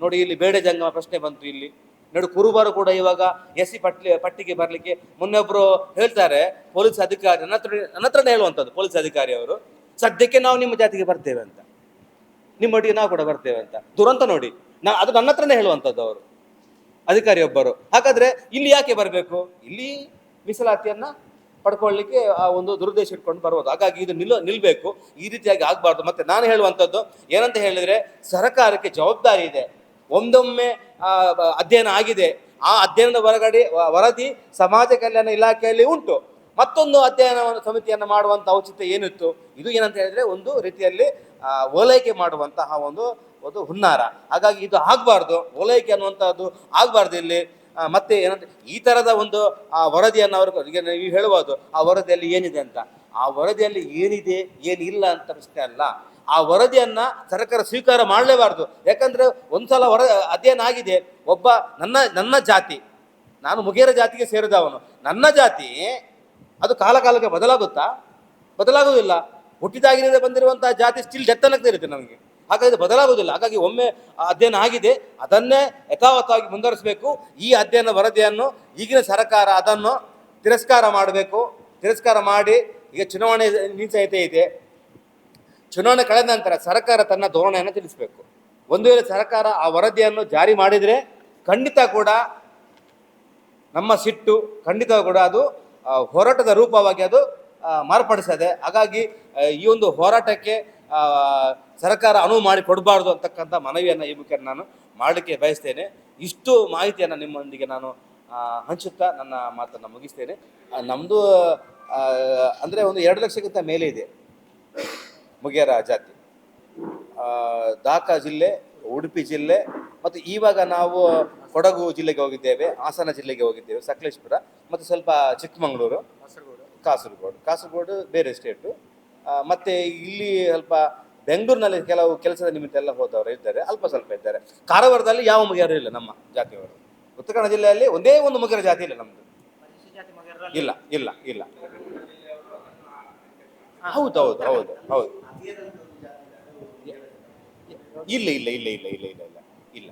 ನೋಡಿ, ಇಲ್ಲಿ ಬೇಡ ಜಂಗಮ ಪ್ರಶ್ನೆ ಬಂತು ಇಲ್ಲಿ. ನೋಡಿ ಕುರುಬರು ಕೂಡ ಇವಾಗ ಎಸ್ ಸಿ ಪಟ್ಲಿ, ಪಟ್ಟಿಗೆ ಬರಲಿಕ್ಕೆ ಮೊನ್ನೊಬ್ರು ಹೇಳ್ತಾರೆ, ಪೊಲೀಸ್ ಅಧಿಕಾರಿ, ನನ್ನ ಹತ್ರ ನನ್ನ ಹೇಳುವಂಥದ್ದು ಪೊಲೀಸ್ ಅಧಿಕಾರಿ ಅವರು. ಸದ್ಯಕ್ಕೆ ನಾವು ನಿಮ್ಮ ಜಾತಿಗೆ ಬರ್ತೇವೆ ಅಂತ. ನಿಮ್ಮೊಟ್ಟಿಗೆ ನಾವು ಕೂಡ ಬರ್ತೇವೆ ಅಂತ. ದುರಂತ ನೋಡಿ. ನಾ ಅದು ನನ್ನ ಹತ್ರನೇ ಹೇಳುವಂಥದ್ದು ಅವರು. ಅಧಿಕಾರಿಯೊಬ್ಬರು ಹಾಗಾದರೆ ಇಲ್ಲಿ ಯಾಕೆ ಬರಬೇಕು? ಇಲ್ಲಿ ಮೀಸಲಾತಿಯನ್ನ ಪಡ್ಕೊಳ್ಳಿಕ್ಕೆ ಆ ಒಂದು ದುರುದ್ದೇಶ ಇಟ್ಕೊಂಡು ಬರ್ಬೋದು ಹಾಗಾಗಿ ಇದು ನಿಲ್ ನಿಲ್ಬೇಕು. ಈ ರೀತಿಯಾಗಿ ಆಗಬಾರ್ದು. ಮತ್ತೆ ನಾನು ಹೇಳುವಂಥದ್ದು ಏನಂತ ಹೇಳಿದ್ರೆ, ಸರ್ಕಾರಕ್ಕೆ ಜವಾಬ್ದಾರಿ ಇದೆ. ಒಂದೊಮ್ಮೆ ಅಧ್ಯಯನ ಆಗಿದೆ. ಆ ಅಧ್ಯಯನದ ಹೊರಗಡೆ ವರದಿ ಸಮಾಜ ಕಲ್ಯಾಣ ಇಲಾಖೆಯಲ್ಲಿ ಉಂಟು. ಮತ್ತೊಂದು ಅಧ್ಯಯನವನ್ನು, ಸಮಿತಿಯನ್ನು ಮಾಡುವಂಥ ಔಚಿತ್ಯ ಏನಿತ್ತು? ಇದು ಏನಂತ ಹೇಳಿದ್ರೆ ಒಂದು ರೀತಿಯಲ್ಲಿ ಓಲೈಕೆ ಮಾಡುವಂತಹ ಒಂದು ಒಂದು ಹುನ್ನಾರ. ಹಾಗಾಗಿ ಇದು ಆಗಬಾರ್ದು. ಓಲೈಕೆ ಅನ್ನುವಂಥದ್ದು ಆಗಬಾರ್ದು ಇಲ್ಲಿ. ಮತ್ತೆ ಏನಂತ ಈ ತರದ ಒಂದು, ಆ, ವರದಿಯನ್ನು ಅವರು, ಈಗ ನೀವು ಆ ವರದಿಯಲ್ಲಿ ಏನಿದೆ ಅಂತ. ಆ ವರದಿಯಲ್ಲಿ ಏನಿದೆ, ಏನಿಲ್ಲ ಅಂತ ಪ್ರಶ್ನೆ ಅಲ್ಲ. ಆ ವರದಿಯನ್ನು ಸರ್ಕಾರ ಸ್ವೀಕಾರ ಮಾಡಲೇಬಾರ್ದು. ಯಾಕಂದ್ರೆ ಒಂದ್ಸಲ ವರ, ಅಧ್ಯಯನ ಆಗಿದೆ. ಒಬ್ಬ ನನ್ನ ನನ್ನ ಜಾತಿ, ನಾನು ಮುಗೇರ ಜಾತಿಗೆ ಸೇರಿದವನು ನನ್ನ ಜಾತಿ, ಅದು ಕಾಲ ಕಾಲಕ್ಕೆ ಬದಲಾಗುತ್ತಾ? ಬದಲಾಗುವುದಿಲ್ಲ. ಹುಟ್ಟಿದಾಗಿನಿಂದ ಬಂದಿರುವಂಥ ಜಾತಿ ಸ್ಟಿಲ್ ಡೆತ್ ಅನ್ನಕ್ಕೆ ಇರುತ್ತೆ ನಮಗೆ. ಹಾಗಾಗಿ ಬದಲಾಗುವುದಿಲ್ಲ. ಹಾಗಾಗಿ ಒಮ್ಮೆ ಅಧ್ಯಯನ ಆಗಿದೆ. ಅದನ್ನೇ ಯಥಾವತ್ತಾಗಿ ಮುಂದುವರಿಸಬೇಕು. ಈ ಅಧ್ಯಯನ ವರದಿಯನ್ನು ಈಗಿನ ಸರ್ಕಾರ ಅದನ್ನು ತಿರಸ್ಕಾರ ಮಾಡಬೇಕು. ತಿರಸ್ಕಾರ ಮಾಡಿ ಈಗ ಚುನಾವಣೆ ನೀತಿ ಇದೆ. ಚುನಾವಣೆ ಕಳೆದ ನಂತರ ಸರ್ಕಾರ ತನ್ನ ಧೋರಣೆಯನ್ನು ತಿಳಿಸಬೇಕು. ಒಂದು ವೇಳೆ ಸರ್ಕಾರ ಆ ವರದಿಯನ್ನು ಜಾರಿ ಮಾಡಿದರೆ ಖಂಡಿತ ಕೂಡ ನಮ್ಮ ಸಿಟ್ಟು ಖಂಡಿತ ಕೂಡ ಅದು ಹೋರಾಟದ ರೂಪವಾಗಿ ಅದು ಮಾರ್ಪಡಿಸದೆ, ಹಾಗಾಗಿ ಈ ಒಂದು ಹೋರಾಟಕ್ಕೆ ಸರ್ಕಾರ ಅನುವು ಮಾಡಿ ಕೊಡಬಾರ್ದು ಅಂತಕ್ಕಂಥ ಮನವಿಯನ್ನು ಈ ಮುಖ್ಯ ನಾನು ಮಾಡಲಿಕ್ಕೆ ಬಯಸ್ತೇನೆ. ಇಷ್ಟು ಮಾಹಿತಿಯನ್ನು ನಿಮ್ಮೊಂದಿಗೆ ನಾನು ಹಂಚುತ್ತಾ ನನ್ನ ಮಾತನ್ನು ಮುಗಿಸ್ತೇನೆ. ನಮ್ಮದು ಅಂದರೆ ಒಂದು ಎರಡು ಲಕ್ಷಕ್ಕಿಂತ ಮೇಲೆ ಇದೆ. ಮುಗಿಯರ ಜಾತಿ ದಾಖಾ ಜಿಲ್ಲೆ, ಉಡುಪಿ ಜಿಲ್ಲೆ, ಮತ್ತು ಈವಾಗ ನಾವು ಕೊಡಗು ಜಿಲ್ಲೆಗೆ ಹೋಗಿದ್ದೇವೆ, ಹಾಸನ ಜಿಲ್ಲೆಗೆ ಹೋಗಿದ್ದೇವೆ, ಸಕಲೇಶ್ಪುರ, ಮತ್ತು ಸ್ವಲ್ಪ ಚಿಕ್ಕಮಗಳೂರು, ಕಾಸರಗೋಡು. ಕಾಸರಗೋಡು ಬೇರೆ ಸ್ಟೇಟು ಮತ್ತು ಇಲ್ಲಿ ಸ್ವಲ್ಪ ಬೆಂಗಳೂರಿನಲ್ಲಿ ಕೆಲವು ಕೆಲಸದ ನಿಮಿತ್ತ ಎಲ್ಲ ಹೋದವರು ಇದ್ದಾರೆ, ಅಲ್ಪ ಸ್ವಲ್ಪ ಇದ್ದಾರೆ. ಕಾರವಾರದಲ್ಲಿ ಯಾವ ಮುಗಿಯರು ಇಲ್ಲ ನಮ್ಮ ಜಾತಿಯವರು. ಉತ್ತರ ಕನ್ನಡ ಜಿಲ್ಲೆಯಲ್ಲಿ ಒಂದೇ ಒಂದು ಮುಗಿಯರ ಜಾತಿ ಇಲ್ಲ ನಮ್ಮದು ಇಲ್ಲ ಇಲ್ಲ ಇಲ್ಲ. ಹೌದು ಹೌದು ಹೌದು ಹೌದು. ಇಲ್ಲ ಇಲ್ಲ ಇಲ್ಲ ಇಲ್ಲ ಇಲ್ಲ ಇಲ್ಲ ಇಲ್ಲ ಇಲ್ಲ.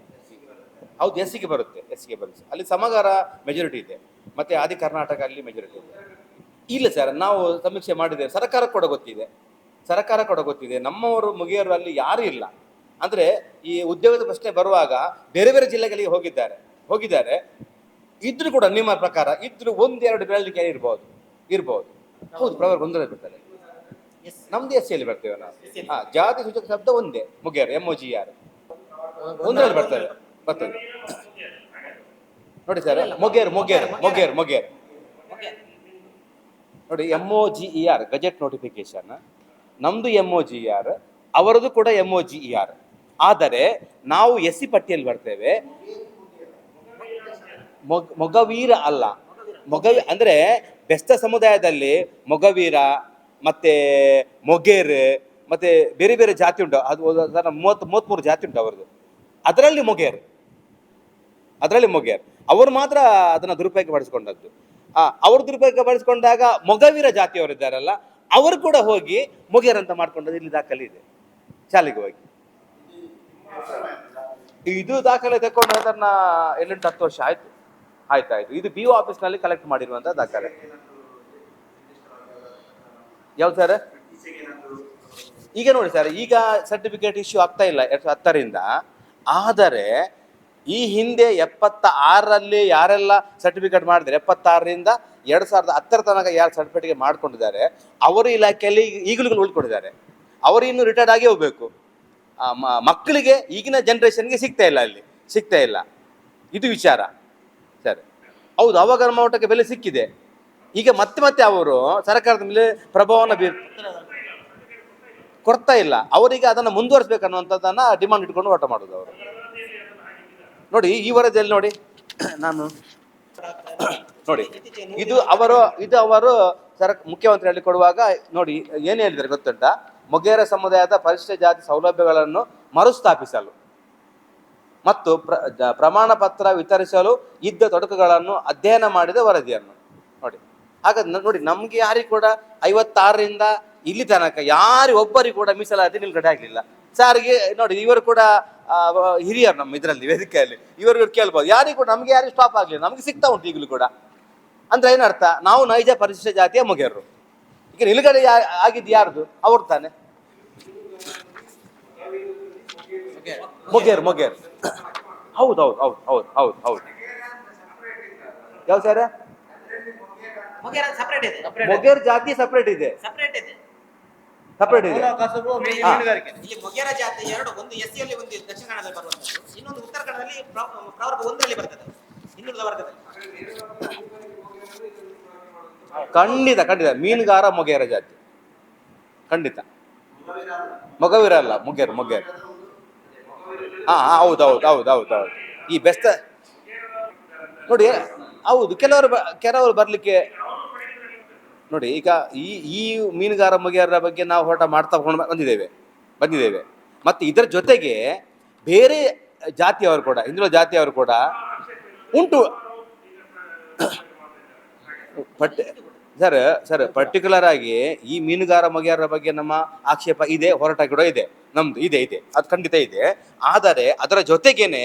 ಹೌದು ಎಸ್ಸಿಗೆ ಬರುತ್ತೆ ಎಸ್ಸಿಗೆ ಬರುತ್ತೆ. ಅಲ್ಲಿ ಸಮಗಾರ ಮೆಜಾರಿಟಿ ಇದೆ. ಮತ್ತೆ ಆದಿ ಕರ್ನಾಟಕ ಅಲ್ಲಿ ಮೆಜಾರಿಟಿ ಇದೆ. ಇಲ್ಲ ಸರ್ ನಾವು ಸಮೀಕ್ಷೆ ಮಾಡಿದ್ದೇವೆ. ಸರ್ಕಾರ ಕೂಡ ಗೊತ್ತಿದೆ. ಸರ್ಕಾರ ಕೂಡ ಗೊತ್ತಿದೆ. ನಮ್ಮವರು, ಮುಗಿಯರು ಅಲ್ಲಿ ಯಾರು ಇಲ್ಲ. ಅಂದ್ರೆ ಈ ಉದ್ಯೋಗದ ಪ್ರಶ್ನೆ ಬರುವಾಗ ಬೇರೆ ಬೇರೆ ಜಿಲ್ಲೆಗಳಿಗೆ ಹೋಗಿದ್ದಾರೆ. ಹೋಗಿದ್ದಾರೆ. ಇದ್ರು ಕೂಡ ನಿಮ್ಮ ಪ್ರಕಾರ ಇದ್ರು ಒಂದೆರಡು ಬೆಳಲಿಕ್ಕೆ ಇರ್ಬೋದು. ಇರ್ಬೋದು. ಹೌದು ಪ್ರವರ್ ಗೊಂದಲ ಬರ್ತಾರೆ ನಮ್ದು ಎಸ್ ಸಿಯಲ್ಲಿ ಬರ್ತೇವೆ ನಾವು. ಹಾ ಜಾತಿ ಸೂಚಕ ಶಬ್ದ ಒಂದೇ. ಮುಗಿಯರು ಎಂ ಒ ಜಿ ಆರ್ ಒಂದರಲ್ಲಿ ಬರ್ತದೆ. ಬರ್ತದೆ. ನೋಡಿ ಸರ್ ಮೊಗೇರ್ ಮೊಗೇರ್ ಮೊಗೇರ್ ಮೊಗೇರ್ ನೋಡಿ M O G E R gazette notification ನಮ್ದು ಎಂ ಒ ಜಿ ಆರ್ ಅವರದು ಕೂಡ M O G E R ಆದರೆ ನಾವು ಎಸ್ ಸಿ ಪಟ್ಟಿಯಲ್ಲಿ ಬರ್ತೇವೆ. ಮೊಗ್ ಮೊಗವೀರ ಅಲ್ಲ. ಮೊಗವಿ ಅಂದ್ರೆ ಬೆಸ್ತ ಸಮುದಾಯದಲ್ಲಿ ಮೊಗವೀರ ಮತ್ತೆ ಮೊಗೇರ್, ಮತ್ತೆ ಬೇರೆ ಬೇರೆ ಜಾತಿ ಉಂಟು. ಅದು ಅದರ ಮೂವತ್ತು ಮೂವತ್ತ್ಮೂರು ಜಾತಿ ಉಂಟು ಅವ್ರದ್ದು. ಅದರಲ್ಲಿ ಮೊಗೇರ್. ಅದರಲ್ಲಿ ಮೊಗೇರ್. ಅವರು ಮಾತ್ರ ಅದನ್ನ ದುರುಪಯೋಗ ಪಡಿಸ್ಕೊಂಡದ್ದು ಅವರು ದುರುಪಯೋಗ ಪಡಿಸ್ಕೊಂಡಾಗ ಮೊಗವೀರ ಜಾತಿಯವರಿದ್ದಾರಲ್ಲ, ಅವರು ಕೂಡ ಹೋಗಿ ಮೊಗೇರ್ ಅಂತ ಮಾಡ್ಕೊಂಡದ್ದು ಇಲ್ಲಿ ದಾಖಲೆ ಇದೆ. ಶಾಲೆಗೆ ಹೋಗಿ. ಇದು ದಾಖಲೆ ತಕ್ಕೊಂಡು ಅದನ್ನ ಎಲ್ಲೆಂಟು ಹತ್ತು ವರ್ಷ ಆಯ್ತು. ಆಯ್ತಾಯ್ತು. ಇದು ಬಿ ಒ ನಲ್ಲಿ ಕಲೆಕ್ಟ್ ಮಾಡಿರುವಂತಹ ದಾಖಲೆ. ಯಾವ್ದು ಸರ್ ಈಗ ನೋಡಿ ಸರ್ ಈಗ ಸರ್ಟಿಫಿಕೇಟ್ ಇಶ್ಯೂ ಆಗ್ತಾ ಇಲ್ಲ, ಎರಡ್ ಸಾವಿರದ ಹತ್ತರಿಂದ. ಆದರೆ ಈ ಹಿಂದೆ ಎಪ್ಪತ್ತ ಆರರಲ್ಲಿ ಯಾರೆಲ್ಲ ಸರ್ಟಿಫಿಕೇಟ್ ಮಾಡಿದ್ರೆ, ಎಪ್ಪತ್ತಾರರಿಂದ ಎರಡು ಸಾವಿರದ ಹತ್ತರ ತನಕ ಯಾರು ಸರ್ಟಿಫಿಕೇಟ್ ಮಾಡ್ಕೊಂಡಿದ್ದಾರೆ, ಅವರ ಇಲಾಖೆಯಲ್ಲಿ ಈಗಲೂ ಉಳ್ಕೊಂಡಿದ್ದಾರೆ. ಅವರು ಇನ್ನು ರಿಟೈರ್ಡ್ ಆಗಿ ಹೋಗ್ಬೇಕು. ಮಕ್ಕಳಿಗೆ ಈಗಿನ ಜನ್ರೇಷನ್ಗೆ ಸಿಗ್ತಾ ಇಲ್ಲ ಅಲ್ಲಿ, ಸಿಗ್ತಾ ಇಲ್ಲ. ಇದು ವಿಚಾರ ಸರ್ ಹೌದು, ಅವಾಗ ನಮ್ಮ ಬೆಲೆ ಸಿಕ್ಕಿದೆ. ಈಗ ಮತ್ತೆ ಮತ್ತೆ ಅವರು ಸರ್ಕಾರದ ಮೇಲೆ ಪ್ರಭಾವವನ್ನು ಬೀರ್ ಕೊಡ್ತಾ ಇಲ್ಲ. ಅವರಿಗೆ ಅದನ್ನು ಮುಂದುವರಿಸಬೇಕನ್ನುವಂಥದ್ದನ್ನು ಡಿಮಾಂಡ್ ಇಟ್ಕೊಂಡು ಓಟ ಮಾಡೋದು ಅವರು. ನೋಡಿ ಈ ವರದಿಯಲ್ಲಿ ನೋಡಿ. ನಾನು ನೋಡಿ ಇದು ಅವರು ಇದು ಅವರು ಸರ್ ಮುಖ್ಯಮಂತ್ರಿ ಹೇಳಿ ಕೊಡುವಾಗ ನೋಡಿ ಏನು ಹೇಳಿದ್ದಾರೆ ಗೊತ್ತುಂಟಾ? ಮೊಗೇರ ಸಮುದಾಯದ ಪರಿಶಿಷ್ಟ ಜಾತಿ ಸೌಲಭ್ಯಗಳನ್ನು ಮರುಸ್ಥಾಪಿಸಲು ಮತ್ತು ಪ್ರ ಪ್ರಮಾಣ ಪತ್ರ ವಿತರಿಸಲು ಇದ್ದ ತೊಡಕುಗಳನ್ನು ಅಧ್ಯಯನ ಮಾಡಿದ ವರದಿಯನ್ನು. ಹಾಗಾದ್ರೆ ನೋಡಿ, ನಮ್ಗೆ ಯಾರಿಗೂ ಕೂಡ ಐವತ್ತಾರರಿಂದ ಇಲ್ಲಿ ತನಕ ಯಾರು ಒಬ್ಬರಿಗೂ ಕೂಡ ಮೀಸಲಾತಿ ನಿಲ್ಗಡೆ ಆಗಲಿಲ್ಲ. ಸಾರಿಗೆ, ನೋಡಿ, ಇವರು ಕೂಡ ಹಿರಿಯರು ನಮ್ಮ ಇದರಲ್ಲಿ ವೇದಿಕೆಯಲ್ಲಿ. ಇವರು ಕೇಳ್ಬೋದು. ಯಾರಿಗೂ ಕೂಡ ನಮ್ಗೆ ಯಾರಿಗೂ ಸ್ಟಾಪ್ ಆಗಲಿಲ್ಲ. ನಮ್ಗೆ ಸಿಗ್ತಾ ಉಂಟು ಈಗಲೂ ಕೂಡ. ಅಂದ್ರೆ ಏನರ್ಥ? ನಾವು ನೈಜ ಪರಿಶಿಷ್ಟ ಜಾತಿಯ ಮೊಗೆಯರು. ಈಗ ನಿಲುಗಡೆ ಆಗಿದ್ದು ಯಾರ್ದು? ಅವ್ರು ತಾನೆ. ಮೊಗೇರ್ ಮೊಗೇರ್ ಹೌದು ಹೌದು ಹೌದು ಹೌದು ಹೌದು ಹೌದು. ಯಾವ ಸರ್? ಮೊಗೇರ ಸಪರೇಟ್ ಇದೆ. ಮೊಗೇರ್ ಜಾತಿ ಸಪರೇಟ್ ಇದೆ. ಸಪರೇಟ್ ಇದೆ. ಸಪರೇಟ್ ಇದೆ. ಇಲ್ಲಿ ಮೊಗೇರ ಜಾತಿ ಎರಡು ಒಂದು ಎಸ್ ಯಲ್ಲಿ ಒಂದು ದಕ್ಷಿಣ ಕನ್ನಡದಲ್ಲಿ ಬರುವಂತದ್ದು ಇನ್ನೊಂದು ಉತ್ತರ ಕನ್ನಡದಲ್ಲಿ ಪ್ರ- ಪ್ರವರ್ಗ ಒಂದರಲ್ಲಿ ಬರ್ತದೆ. ಇನ್ನುಳಿದ ವರ್ಗದಲ್ಲಿ. ಖಂಡಿತ ಖಂಡಿತ. ಮೀನುಗಾರ ಮೊಗೇರ ಜಾತಿ. ಖಂಡಿತ. ಮೊಗವೀರ ಅಲ್ಲ ಮೊಗೇರ್ ಮೊಗೇರ್. ಹಾ ಹಾ, ಹೌದು ಹೌದು ಹೌದು ಹೌದು ಹೌದು. ಈ ಬೆಸ್ತ ನೋಡಿ ಹೌದು, ಕೆಲವರು ಕೆಲವರು ಬರಲಿಕ್ಕೆ ನೋಡಿ, ಈಗ ಈ ಈ ಮೀನುಗಾರ ಮುಗಿಯರ ಬಗ್ಗೆ ನಾವು ಹೋರಾಟ ಮಾಡ್ತಾ ಕೊಂಡು ಬಂದಿದ್ದೇವೆ ಬಂದಿದ್ದೇವೆ. ಮತ್ತು ಇದರ ಜೊತೆಗೆ ಬೇರೆ ಜಾತಿಯವರು ಕೂಡ, ಹಿಂದುಳಿದ ಜಾತಿಯವರು ಕೂಡ ಉಂಟು. ಪಟ್ಟೆ ಸರ್ ಸರ್ ಪರ್ಟಿಕ್ಯುಲರ್ ಆಗಿ ಈ ಮೀನುಗಾರ ಮಗೆಯರ ಬಗ್ಗೆ ನಮ್ಮ ಆಕ್ಷೇಪ ಇದೆ, ಹೋರಾಟ ಕೂಡ ಇದೆ, ನಮ್ದು ಇದೆ ಇದೆ, ಅದು ಖಂಡಿತ ಇದೆ. ಆದರೆ ಅದರ ಜೊತೆಗೇನೆ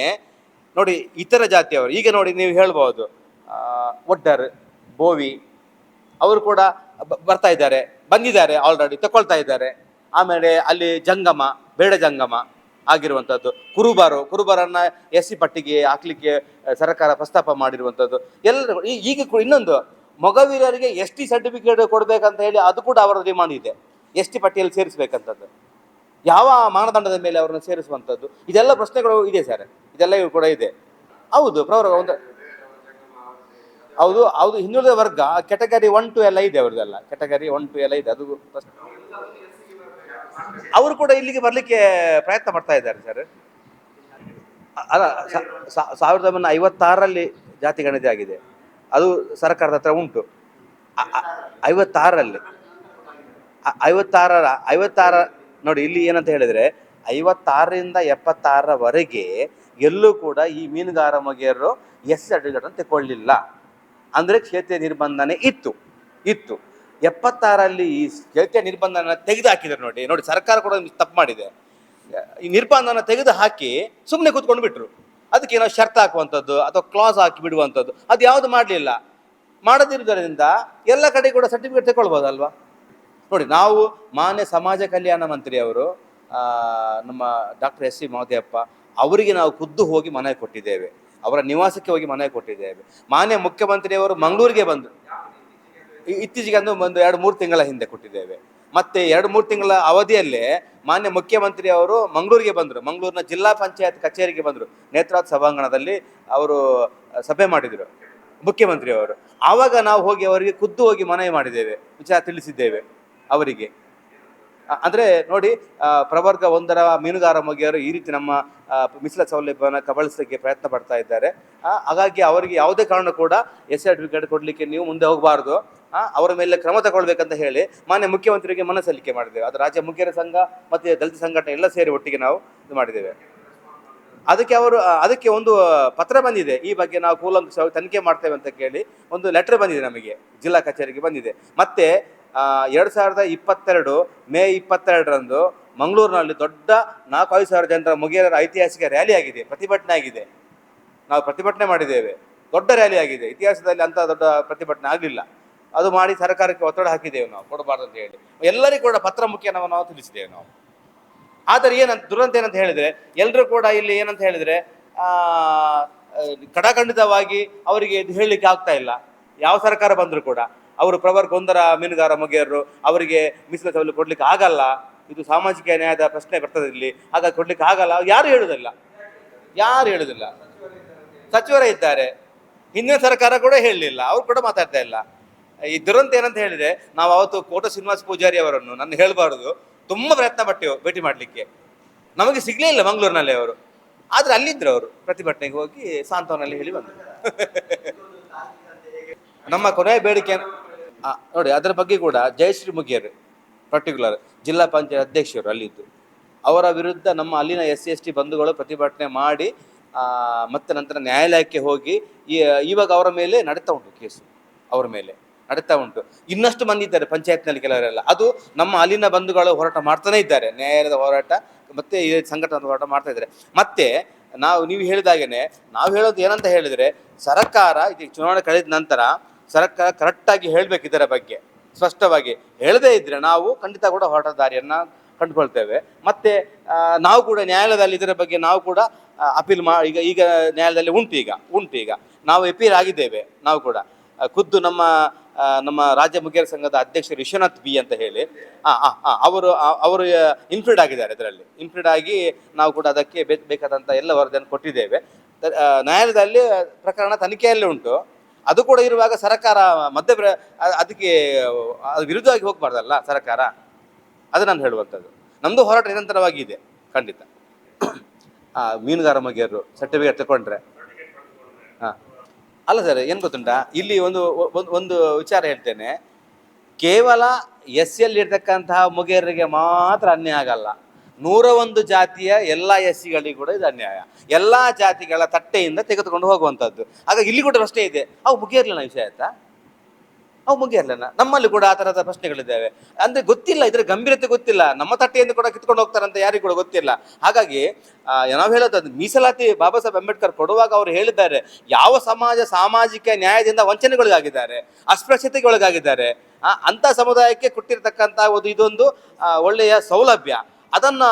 ನೋಡಿ, ಇತರ ಜಾತಿಯವರು, ಈಗ ನೋಡಿ ನೀವು ಹೇಳ್ಬೋದು ಒಡ್ಡರ್, ಬೋವಿ, ಅವರು ಕೂಡ ಬರ್ತಾ ಇದ್ದಾರೆ, ಬಂದಿದ್ದಾರೆ ಆಲ್ರೆಡಿ ತಗೊಳ್ತಾ ಇದ್ದಾರೆ. ಆಮೇಲೆ ಅಲ್ಲಿ ಜಂಗಮ, ಬೇಡ ಜಂಗಮ ಆಗಿರುವಂಥದ್ದು ಕುರುಬಾರು, ಕುರುಬರನ್ನ ಎಸ್ ಸಿ ಪಟ್ಟಿಗೆ ಹಾಕ್ಲಿಕ್ಕೆ ಸರ್ಕಾರ ಪ್ರಸ್ತಾಪ ಮಾಡಿರುವಂಥದ್ದು ಎಲ್ಲರೂ ಈ- ಈಗ ಇನ್ನೊಂದು, ಮೊಗವೀರರಿಗೆ ಎಸ್ ಟಿ ಸರ್ಟಿಫಿಕೇಟ್ ಕೊಡಬೇಕಂತ ಹೇಳಿ ಅದು ಕೂಡ ಅವರ ಡಿಮಾಂಡ್ ಇದೆ. ಎಸ್ ಟಿ ಪಟ್ಟಿಯಲ್ಲಿ ಸೇರಿಸಬೇಕಂಥದ್ದು ಯಾವ ಮಾನದಂಡದ ಮೇಲೆ ಅವರನ್ನು ಸೇರಿಸುವಂಥದ್ದು ಇದೆಲ್ಲ ಪ್ರಶ್ನೆಗಳು ಇದೆ ಸರ್. ಇದೆಲ್ಲ ಇವು ಕೂಡ ಇದೆ. ಹೌದು ಪ್ರವರ್ಗ ಒಂದು ಹೌದು ಹೌದು ಹಿಂದುಳಿದ ವರ್ಗ ಕೆಟಗರಿ ಒನ್ ಟು ಎಲ್ಲ ಇದೆ ಅವ್ರದ್ದೆಲ್ಲ ಕೆಟಗರಿ ಒನ್ ಟು ಎಲ್ಲ ಇದೆ ಅದು. ಅವರು ಕೂಡ ಇಲ್ಲಿಗೆ ಬರಲಿಕ್ಕೆ ಪ್ರಯತ್ನ ಪಡ್ತಾ ಇದ್ದಾರೆ ಸರ್ ಅಲ್ಲ ಸಾವಿರದ ಒಂಬೈನೂರ ಐವತ್ತಾರರಲ್ಲಿ ಜಾತಿ ಗಣತಿ ಆಗಿದೆ ಅದು ಸರ್ಕಾರದ ಹತ್ರ ಉಂಟು ಐವತ್ತಾರರಲ್ಲಿ ಐವತ್ತಾರರ ಐವತ್ತಾರ ನೋಡಿ ಇಲ್ಲಿ ಏನಂತ ಹೇಳಿದ್ರೆ ಐವತ್ತಾರರಿಂದ ಎಪ್ಪತ್ತಾರರವರೆಗೆ ಎಲ್ಲೂ ಕೂಡ ಈ ಮೀನುಗಾರ ಮಗೆಯರು ಎಸ್ ಸರ್ಟಿಫಿಕೇಟ್ ತಗೊಳ್ಳಿಲ್ಲ ಅಂದ್ರೆ ಕ್ಷೇತ್ರ ನಿರ್ಬಂಧನೆ ಇತ್ತು. ಇತ್ತು. ಎಪ್ಪತ್ತಾರಲ್ಲಿ ಈ ಕ್ಷೇತ್ರ ನಿರ್ಬಂಧನ ತೆಗೆದು ಹಾಕಿದ್ರು ನೋಡಿ. ನೋಡಿ, ಸರ್ಕಾರ ಕೂಡ ತಪ್ಪು ಮಾಡಿದೆ. ಈ ನಿರ್ಬಂಧನ ತೆಗೆದು ಹಾಕಿ ಸುಮ್ಮನೆ ಕೂತ್ಕೊಂಡು ಬಿಟ್ರು. ಅದಕ್ಕೆ ಏನೋ ಶರ್ತ್ ಹಾಕುವಂಥದ್ದು ಅಥವಾ ಕ್ಲಾಸ್ ಹಾಕಿ ಬಿಡುವಂಥದ್ದು. ಅದು ಯಾವುದು ಮಾಡಲಿಲ್ಲ. ಮಾಡದಿರುವುದರಿಂದ ಎಲ್ಲ ಕಡೆ ಕೂಡ ಸರ್ಟಿಫಿಕೇಟ್ ತಗೊಳ್ಬೋದಲ್ವಾ ನೋಡಿ, ನಾವು ಮಾನ್ಯ ಸಮಾಜ ಕಲ್ಯಾಣ ಮಂತ್ರಿ ಅವರು ನಮ್ಮ ಡಾಕ್ಟರ್ ಎಸ್ ಸಿ ಮಹದೇವಪ್ಪ ಅವರಿಗೆ ನಾವು ಖುದ್ದು ಹೋಗಿ ಮನೆ ಕೊಟ್ಟಿದ್ದೇವೆ. ಅವರ ನಿವಾಸಕ್ಕೆ ಹೋಗಿ ಮನೆ ಕೊಟ್ಟಿದ್ದೇವೆ. ಮಾನ್ಯ ಮುಖ್ಯಮಂತ್ರಿಯವರು ಮಂಗಳೂರಿಗೆ ಬಂದು ಇತ್ತೀಚೆಗೆ ಅಂದು ಒಂದು ಎರಡು ಮೂರು ತಿಂಗಳ ಹಿಂದೆ ಕೊಟ್ಟಿದ್ದೇವೆ. ಮತ್ತೆ ಎರಡು ಮೂರು ತಿಂಗಳ ಅವಧಿಯಲ್ಲೇ ಮಾನ್ಯ ಮುಖ್ಯಮಂತ್ರಿ ಅವರು ಮಂಗಳೂರಿಗೆ ಬಂದರು. ಮಂಗಳೂರಿನ ಜಿಲ್ಲಾ ಪಂಚಾಯತ್ ಕಚೇರಿಗೆ ಬಂದರು. ನೇತ್ರಾವತಿ ಸಭಾಂಗಣದಲ್ಲಿ ಅವರು ಸಭೆ ಮಾಡಿದರು ಮುಖ್ಯಮಂತ್ರಿಯವರು. ಆವಾಗ ನಾವು ಹೋಗಿ ಅವರಿಗೆ ಖುದ್ದು ಹೋಗಿ ಮನವಿ ಮಾಡಿದ್ದೇವೆ. ವಿಚಾರ ತಿಳಿಸಿದ್ದೇವೆ ಅವರಿಗೆ. ಅಂದ್ರೆ ನೋಡಿ ಪ್ರವರ್ಗ ಒಂದರ ಮೀನುಗಾರ ಮಗಿಯರು ಈ ರೀತಿ ನಮ್ಮ ಮಿಸಿಲ ಸೌಲಭ್ಯವನ್ನು ಕಬಳಿಸಲಿಕ್ಕೆ ಪ್ರಯತ್ನ ಪಡ್ತಾ ಇದ್ದಾರೆ. ಹಾಗಾಗಿ ಅವರಿಗೆ ಯಾವುದೇ ಕಾರಣ ಕೂಡ ಎಸ್ ಸರ್ಟಿಫಿಕೇಟ್ ಕೊಡಲಿಕ್ಕೆ ನೀವು ಮುಂದೆ ಹೋಗಬಾರ್ದು. ಅವರ ಮೇಲೆ ಕ್ರಮ ತಗೊಳ್ಬೇಕಂತ ಹೇಳಿ ಮಾನ್ಯ ಮುಖ್ಯಮಂತ್ರಿಗೆ ಮನಸ್ಸಲ್ಲಿಕೆ ಮಾಡಿದ್ದೇವೆ. ಅದು ರಾಜ್ಯ ಮುಖ್ಯರ ಸಂಘ ಮತ್ತು ದಲಿತ ಸಂಘಟನೆ ಎಲ್ಲ ಸೇರಿ ಒಟ್ಟಿಗೆ ನಾವು ಇದು ಮಾಡಿದ್ದೇವೆ. ಅದಕ್ಕೆ ಅವರು ಅದಕ್ಕೆ ಒಂದು ಪತ್ರ ಬಂದಿದೆ. ಈ ಬಗ್ಗೆ ನಾವು ಕೂಲಂಕುಷ ತನಿಖೆ ಮಾಡ್ತೇವೆ ಅಂತ ಕೇಳಿ ಒಂದು ಲೆಟರ್ ಬಂದಿದೆ ನಮಗೆ. ಜಿಲ್ಲಾ ಕಚೇರಿಗೆ ಬಂದಿದೆ. ಮತ್ತೆ ಎರಡು ಸಾವಿರದ ಇಪ್ಪತ್ತೆರಡು ಮೇ ಇಪ್ಪತ್ತೆರಡರಂದು ಮಂಗಳೂರಿನಲ್ಲಿ ದೊಡ್ಡ ನಾಲ್ಕು ಐದು ಸಾವಿರ ಜನರ ಮುಗಿಯರ ಐತಿಹಾಸಿಕ ರ್ಯಾಲಿ ಆಗಿದೆ ಪ್ರತಿಭಟನೆ ಆಗಿದೆ. ನಾವು ಪ್ರತಿಭಟನೆ ಮಾಡಿದ್ದೇವೆ. ದೊಡ್ಡ ರ್ಯಾಲಿ ಆಗಿದೆ. ಇತಿಹಾಸದಲ್ಲಿ ಅಂಥ ದೊಡ್ಡ ಪ್ರತಿಭಟನೆ ಆಗಲಿಲ್ಲ. ಅದು ಮಾಡಿ ಸರ್ಕಾರಕ್ಕೆ ಒತ್ತಡ ಹಾಕಿದ್ದೇವೆ ನಾವು. ಕೊಡಬಾರ್ದು ಅಂತ ಹೇಳಿ. ಎಲ್ಲರಿಗೂ ಕೂಡ ಪತ್ರ ಮುಖ್ಯನವನ್ನು ನಾವು ತಿಳಿಸಿದ್ದೇವೆ ನಾವು. ಆದರೆ ಏನಂತ ದುರಂತ ಏನಂತ ಹೇಳಿದ್ರೆ ಎಲ್ಲರೂ ಕೂಡ ಇಲ್ಲಿ ಏನಂತ ಹೇಳಿದ್ರೆ ಆ, ಅವರಿಗೆ ಇದು ಹೇಳಲಿಕ್ಕೆ ಆಗ್ತಾ ಇಲ್ಲ. ಯಾವ ಸರ್ಕಾರ ಬಂದರೂ ಕೂಡ. ಅವರು ಪ್ರವರ್ ಒಂದರ ಮೀನುಗಾರ ಮೊಗೆಯರು ಅವರಿಗೆ ಮೀಸಲು ಸೌಲಭ್ಯ ಕೊಡ್ಲಿಕ್ಕೆ ಆಗಲ್ಲ. ಇದು ಸಾಮಾಜಿಕ ನ್ಯಾಯದ ಪ್ರಶ್ನೆ ಬರ್ತದೆ ಇಲ್ಲಿ. ಹಾಗಾಗಿ ಕೊಡ್ಲಿಕ್ಕೆ ಆಗಲ್ಲ. ಯಾರು ಹೇಳುದಿಲ್ಲ? ಯಾರು ಹೇಳುದಿಲ್ಲ? ಸಚಿವರೇ ಇದ್ದಾರೆ. ಹಿಂದಿನ ಸರ್ಕಾರ ಕೂಡ ಹೇಳಲಿಲ್ಲ. ಅವ್ರು ಕೂಡ ಮಾತಾಡ್ತಾ ಇಲ್ಲ. ಈ ದುರಂತ ಏನಂತ ಹೇಳಿದ್ರೆ, ನಾವು ಅವತ್ತು ಕೋಟ ಶ್ರೀನಿವಾಸ ಪೂಜಾರಿ ಅವರನ್ನು ನನ್ನ ಹೇಳಬಾರದು. ತುಂಬ ಪ್ರಯತ್ನ ಪಟ್ಟೆವು ಭೇಟಿ ಮಾಡಲಿಕ್ಕೆ. ನಮಗೆ ಸಿಗ್ಲೇ ಇಲ್ಲ ಮಂಗಳೂರಿನಲ್ಲಿ ಅವರು. ಆದ್ರೆ ಅಲ್ಲಿದ್ರು ಅವರು. ಪ್ರತಿಭಟನೆಗೆ ಹೋಗಿ ಸಾಂತ್ವನಲ್ಲಿ ಹೇಳಿ ಬಂದರು. ನಮ್ಮ ಕೊನೆಯ ಬೇಡಿಕೆ ನೋಡಿ, ಅದರ ಬಗ್ಗೆ ಕೂಡ ಜಯಶ್ರೀ ಮುಗಿಯರ್ ಪರ್ಟಿಕ್ಯುಲರ್ ಜಿಲ್ಲಾ ಪಂಚಾಯತ್ ಅಧ್ಯಕ್ಷರು ಅಲ್ಲಿದ್ದು. ಅವರ ವಿರುದ್ಧ ನಮ್ಮ ಅಲ್ಲಿನ ಎಸ್ ಸಿ, ಎಸ್ ಟಿ ಬಂಧುಗಳು ಪ್ರತಿಭಟನೆ ಮಾಡಿ ಮತ್ತೆ ನಂತರ ನ್ಯಾಯಾಲಯಕ್ಕೆ ಹೋಗಿ ಇವಾಗ ಅವರ ಮೇಲೆ ನಡೀತಾ ಉಂಟು ಕೇಸು. ಅವರ ಮೇಲೆ ನಡೀತಾ ಉಂಟು. ಇನ್ನಷ್ಟು ಮಂದಿ ಇದ್ದಾರೆ ಪಂಚಾಯತ್ನಲ್ಲಿ ಕೆಲವರೆಲ್ಲ. ಅದು ನಮ್ಮ ಅಲ್ಲಿನ ಬಂಧುಗಳು ಹೋರಾಟ ಮಾಡ್ತಾನೆ ಇದ್ದಾರೆ. ನ್ಯಾಯಾಲಯದ ಹೋರಾಟ, ಮತ್ತೆ ಈ ಸಂಘಟನೆ ಹೋರಾಟ ಮಾಡ್ತಾ ಇದ್ದಾರೆ. ಮತ್ತೆ ನಾವು, ನೀವು ಹೇಳಿದಾಗೇನೆ, ನಾವು ಹೇಳೋದು ಏನಂತ ಹೇಳಿದ್ರೆ, ಸರ್ಕಾರ, ಇದು ಚುನಾವಣೆ ಕಳೆದ ನಂತರ ಸರ್ಕಾರ ಕರೆಕ್ಟಾಗಿ ಹೇಳಬೇಕು ಇದರ ಬಗ್ಗೆ, ಸ್ಪಷ್ಟವಾಗಿ. ಹೇಳದೇ ಇದ್ರೆ ನಾವು ಖಂಡಿತ ಕೂಡ ಹೊರಟ ದಾರಿಯನ್ನು ಕಂಡುಕೊಳ್ತೇವೆ. ಮತ್ತೆ ನಾವು ಕೂಡ ನ್ಯಾಯಾಲಯದಲ್ಲಿ ಇದರ ಬಗ್ಗೆ ನಾವು ಕೂಡ ಅಪೀಲ್ ಮಾ, ಈಗ ಈಗ ನ್ಯಾಯಾಲಯದಲ್ಲಿ ಉಂಟು ಈಗ ಉಂಟು ಈಗ. ನಾವು ಎಪೀಲ್ ಆಗಿದ್ದೇವೆ, ನಾವು ಕೂಡ. ಖುದ್ದು ನಮ್ಮ ನಮ್ಮ ರಾಜ್ಯ ಮುಖ್ಯರ ಸಂಘದ ಅಧ್ಯಕ್ಷ ವಿಶ್ವನಾಥ್ ಬಿ ಅಂತ ಹೇಳಿ. ಅವರು ಅವರು ಇನ್ಫ್ಲೂಡ್ ಆಗಿದ್ದಾರೆ ಇದರಲ್ಲಿ. ಇನ್ಫ್ಲೂಡ್ ಆಗಿ ನಾವು ಕೂಡ ಅದಕ್ಕೆ ಬೇಕ್- ಬೇಕಾದಂಥ ಎಲ್ಲ ವರದಿಯನ್ನು ಕೊಟ್ಟಿದ್ದೇವೆ. ನ್ಯಾಯಾಲಯದಲ್ಲಿ ಪ್ರಕರಣ ತನಿಖೆಯಲ್ಲಿ ಉಂಟು. ಅದು ಕೂಡ ಇರುವಾಗ ಸರ್ಕಾರ ಮಧ್ಯ ಅದಕ್ಕೆ ಅದು ವಿರುದ್ಧವಾಗಿ ಹೋಗಬಾರ್ದಲ್ಲ ಸರ್ಕಾರ? ಅದು ನಾನು ಹೇಳುವಂಥದ್ದು. ನಮ್ಮದು ಹೋರಾಟ ನಿರಂತರವಾಗಿ ಇದೆ, ಖಂಡಿತ. ಮೀನುಗಾರ ಮಗಿಯರು ಸರ್ಟಿಫಿಕೇಟ್ ತಗೊಂಡ್ರೆ ಹಾಂ. ಅಲ್ಲ ಸರ್, ಏನು ಗೊತ್ತುಂಟಾ? ಇಲ್ಲಿ ಒಂದು ಒಂದು ವಿಚಾರ ಹೇಳ್ತೇನೆ. ಕೇವಲ ಎಸ್ ಎಲ್ ಇರ್ತಕ್ಕಂತಹ ಮುಗಿಯರಿಗೆ ಮಾತ್ರ ಅನ್ಯ ಆಗಲ್ಲ. ನೂರ ಒಂದು ಜಾತಿಯ ಎಲ್ಲ ಎಸ್ ಸಿಗಳಿಗೂ ಕೂಡ ಇದು ಅನ್ಯಾಯ. ಎಲ್ಲ ಜಾತಿಗಳ ತಟ್ಟೆಯಿಂದ ತೆಗೆದುಕೊಂಡು ಹೋಗುವಂಥದ್ದು ಆಗ ಇಲ್ಲಿ ಕೂಡ ಪ್ರಶ್ನೆ ಇದೆ. ಅವು ಮುಗಿಯರ್ಲಿನ ವಿಷಯ ಆಯ್ತಾ? ಅವು ಮುಗಿಯರ್ಲಿನ ನಮ್ಮಲ್ಲಿ ಕೂಡ ಆ ಥರದ ಪ್ರಶ್ನೆಗಳಿದ್ದಾವೆ. ಅಂದ್ರೆ ಗೊತ್ತಿಲ್ಲ, ಇದರ ಗಂಭೀರತೆ ಗೊತ್ತಿಲ್ಲ. ನಮ್ಮ ತಟ್ಟೆಯಿಂದ ಕೂಡ ಕಿತ್ಕೊಂಡು ಹೋಗ್ತಾರಂತ ಯಾರಿಗೂ ಕೂಡ ಗೊತ್ತಿಲ್ಲ. ಹಾಗಾಗಿ ನಾವು ಹೇಳೋದು ಮೀಸಲಾತಿ ಬಾಬಾ ಸಾಹೇಬ್ ಅಂಬೇಡ್ಕರ್ ಕೊಡುವಾಗ ಅವರು ಹೇಳಿದ್ದಾರೆ, ಯಾವ ಸಮಾಜ ಸಾಮಾಜಿಕ ನ್ಯಾಯದಿಂದ ವಂಚನೆಗೊಳಗಾಗಿದ್ದಾರೆ ಅಸ್ಪೃಶ್ಯತೆಗೆ ಒಳಗಾಗಿದ್ದಾರೆ ಅಂತ ಸಮುದಾಯಕ್ಕೆ ಕೊಟ್ಟಿರ್ತಕ್ಕಂಥ ಒಂದು ಇದೊಂದು ಒಳ್ಳೆಯ ಸೌಲಭ್ಯ. ಅದನ್ನ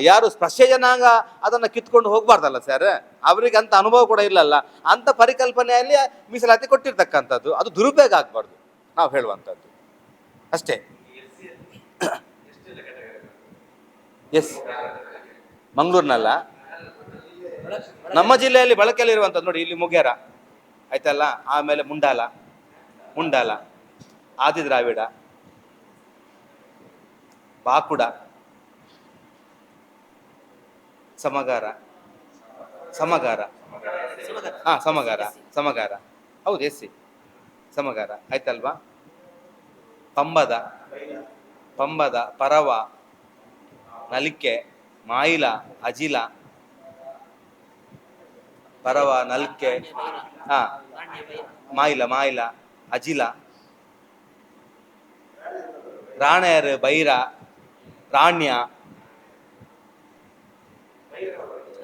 ಯಾರು ಸ್ಪರ್ಶ ಜನಾಂಗ ಅದನ್ನ ಕಿತ್ಕೊಂಡು ಹೋಗಬಾರ್ದಲ್ಲ ಸರ್ ಅವರಿಗೆ ಅಂತ ಅನುಭವ ಕೂಡ ಇಲ್ಲಲ್ಲ. ಅಂತ ಪರಿಕಲ್ಪನೆಯಲ್ಲಿ ಮೀಸಲಾತಿ ಕೊಟ್ಟಿರ್ತಕ್ಕಂಥದ್ದು. ಅದು ದುರುಪಯೋಗ ಆಗಬಾರ್ದು. ನಾವು ಹೇಳುವಂಥದ್ದು. ಅಷ್ಟೇ. ಎಸ್ ಮಂಗಳೂರಿನಲ್ಲ? ನಮ್ಮ ಜಿಲ್ಲೆಯಲ್ಲಿ ಬಳಕೆಯಲ್ಲಿ ಇರುವಂಥದ್ದು ನೋಡಿ, ಇಲ್ಲಿ ಮುಗೇರ ಆಯ್ತಲ್ಲ? ಆಮೇಲೆ ಮುಂಡಾಲ. ಮುಂಡಾಲ. ಆದಿ ದ್ರಾವಿಡ ಬಾಕುಡ. ಸಮಗಾರ. ಸಮಗಾರ. ಹಾ, ಸಮಗಾರ ಸಮಗಾರ. ಹೌದು, ಎಸ್ ಸಿ. ಸಮಗಾರ, ಆಯ್ತಲ್ವಾ? ಪಂಬದ ಪಂಬದ, ಪರವ, ನಲಿಕೆ, ಮಾಯಿಲ, ಅಜಿಲ, ಪರವ, ನಲ್ಕೆ, ಹಾ, ಮಾಯಿಲ ಮಾಯಿಲ, ಅಜಿಲ, ರಾಣೆಯರ್, ಬೈರ, ರಾಣ್ಯ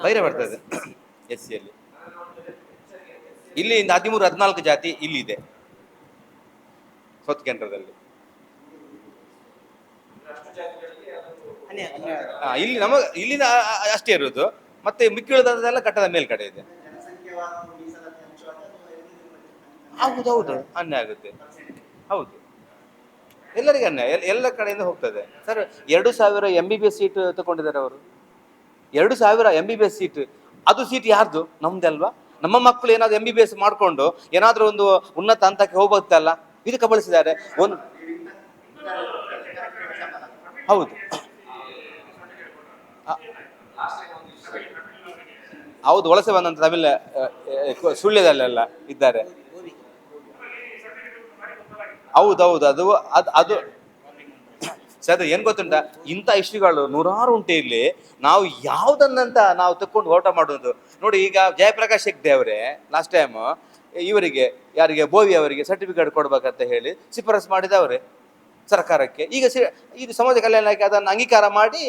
ಬೈರ ಬರ್ತದೆ ಎಸ್ ಸಿಯಲ್ಲಿ ಇಲ್ಲಿ ಇಂದ ಹದಿಮೂರು ಹದಿನಾಲ್ಕು ಜಾತಿ ಇಲ್ಲಿದೆ. ಸೌತ್ ಕೇಂದ್ರದಲ್ಲಿ. ಹಾ, ಇಲ್ಲಿ ನಮ್ಮ ಆ- ಅಷ್ಟೇ ಇರೋದು. ಮತ್ತೆ ಮಿಕ್ಕಿಳಿದದೆಲ್ಲ ಕಟ್ಟದ ಮೇಲ್ಕಡೆ ಇದೆ. ಆಗೋದು ಹೌದು. ಅನ್ಯ ಆಗುತ್ತೆ. ಹೌದು. ಎಲ್ಲರಿಗೆ ಅನ್ಯ ಎಲ್- ಎಲ್ಲ ಕಡೆಯಿಂದ ಹೋಗ್ತದೆ. ಸರ್ ಎರಡು ಸಾವಿರ M B B S seat ತಗೊಂಡಿದ್ದಾರೆ ಅವರು. ಎರಡು ಸಾವಿರ M B B S seat ಅದು ಸೀಟ್ ಯಾರ್ದು? ನಮ್ದೆ ಅಲ್ವಾ? ನಮ್ಮ ಮಕ್ಕಳು ಏನಾದ್ರು ಎಂ ಬಿ ಬಿ ಎಸ್ ಮಾಡಿಕೊಂಡು ಏನಾದ್ರೂ ಒಂದು ಉನ್ನತ ಹಂತಕ್ಕೆ ಹೋಗುತ್ತಲ್ಲ ಇದು ಕಬಳಿಸಿದ್ದಾರೆ ಒಂದು ಹೌದು. ಹೌದು, ವಲಸೆ ಬಂದಂತ ತಮಿಳ ಸುಳ್ಳ್ಯದಲ್ಲೆಲ್ಲ ಇದ್ದಾರೆ. ಹೌದೌದು, ಅದು ಅದು ಅದು ಸರ್ ಏನು ಗೊತ್ತುಂಟ? ಇಂಥ ಇಶ್ಯೂಗಳು ನೂರಾರು ಉಂಟು ಇಲ್ಲಿ. ನಾವು ಯಾವುದನ್ನಂತ ನಾವು ತಕ್ಕೊಂಡು ಓಟ ಮಾಡೋದು ನೋಡಿ, ಈಗ ಜಯಪ್ರಕಾಶ್ ಹೆಗ್ಡೆ ಅವರೇ ಲಾಸ್ಟ್ ಟೈಮ್ ಇವರಿಗೆ, ಯಾರಿಗೆ, ಬೋವಿ ಅವರಿಗೆ ಸರ್ಟಿಫಿಕೇಟ್ ಕೊಡ್ಬೇಕಂತ ಹೇಳಿ ಶಿಫಾರಸ್ ಮಾಡಿದವರೇ ಸರ್ಕಾರಕ್ಕೆ. ಈಗ ಇದು ಸಮಾಜ ಕಲ್ಯಾಣ ಇಲಾಖೆ ಅದನ್ನು ಅಂಗೀಕಾರ ಮಾಡಿ,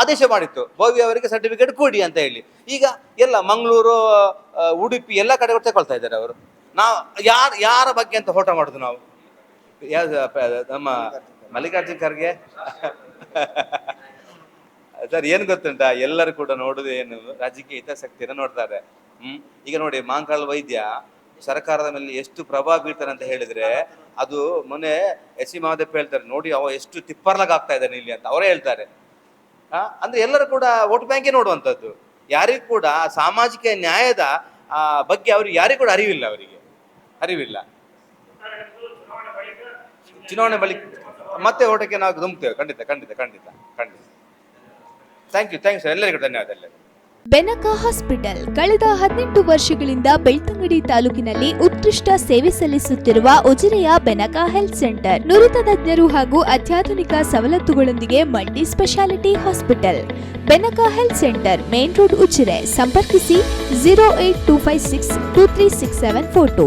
ಆದೇಶ ಮಾಡಿತ್ತು. ಬೋವಿ ಅವರಿಗೆ ಸರ್ಟಿಫಿಕೇಟ್ ಕೊಡಿ ಅಂತ ಹೇಳಿ. ಈಗ ಎಲ್ಲ ಮಂಗಳೂರು ಉಡುಪಿ ಎಲ್ಲ ಕಡೆ ತಗೊಳ್ತಾ ಇದ್ದಾರೆ ಅವರು. ನಾವು, ಯಾರ ಯಾರ ಬಗ್ಗೆ ಅಂತ ಹೋಟ ಮಾಡೋದು ನಾವು? ನಮ್ಮ ಮಲ್ಲಿಕಾರ್ಜುನ್ ಖರ್ಗೆ? ಸರ್ ಏನು ಗೊತ್ತುಂಟಾ? ಎಲ್ಲರೂ ಕೂಡ ನೋಡುದು ಏನು? ರಾಜಕೀಯ ಹಿತಾಸಕ್ತಿಯನ್ನು ನೋಡ್ತಾರೆ. ಹ್ಮ್? ಈಗ ನೋಡಿ ಮಾಂಕಾಳ್ ವೈದ್ಯ ಸರ್ಕಾರದ ಮೇಲೆ ಎಷ್ಟು ಪ್ರಭಾವ ಬೀಳ್ತಾನೆ ಅಂತ ಹೇಳಿದ್ರೆ ಅದು ಮೊನ್ನೆ ಎಸ್ ಸಿ ಮಹದೇವ್ ಹೇಳ್ತಾರೆ ನೋಡಿ ಅವ ಎಷ್ಟು ತಿಪ್ಪರ್ಲಾಗ್ತಾ ಇದ್ದಾನೆ ಇಲ್ಲಿ ಅಂತ ಅವರೇ ಹೇಳ್ತಾರೆ. ಅಂದ್ರೆ ಎಲ್ಲರೂ ಕೂಡ ವೋಟ್ ಬ್ಯಾಂಕೇ ನೋಡುವಂಥದ್ದು. ಯಾರಿಗೂ ಕೂಡ ಸಾಮಾಜಿಕ ನ್ಯಾಯದ ಆ, ಬಗ್ಗೆ ಅವ್ರಿಗೆ ಯಾರಿಗೂ ಕೂಡ ಅರಿವಿಲ್ಲ ಅವರಿಗೆ. ಅರಿವಿಲ್ಲ. ಚುನಾವಣೆ ಬಳಿಕ ಮತ್ತೆ ಓಟಕ್ಕೆ ನಾವು ಧುಮುಕ್ತೇವೆ. ಖಂಡಿತ ಖಂಡಿತ ಖಂಡಿತ ಖಂಡಿತ. ಥ್ಯಾಂಕ್ ಯು ಥ್ಯಾಂಕ್ ಸರ್ ಎಲ್ಲರಿಗೂ ಧನ್ಯವಾದ, ಎಲ್ಲರಿಗೂ. ಬೆನಕ ಹಾಸ್ಪಿಟಲ್ ಕಳೆದ ಹದಿನೆಂಟು ವರ್ಷಗಳಿಂದ ಬೆಳ್ತಂಗಡಿ ತಾಲೂಕಿನಲ್ಲಿ ಉತ್ಕೃಷ್ಟ ಸೇವೆ ಸಲ್ಲಿಸುತ್ತಿರುವ ಉಜಿರೆಯ ಬೆನಕ ಹೆಲ್ತ್ ಸೆಂಟರ್, ನುರಿತ ತಜ್ಞರು ಹಾಗೂ ಅತ್ಯಾಧುನಿಕ ಸವಲತ್ತುಗಳೊಂದಿಗೆ multi speciality hospital. Benaka health centre, main road Ujire, ಸಂಪರ್ಕಿಸಿ zero eight two five six two three six seven four two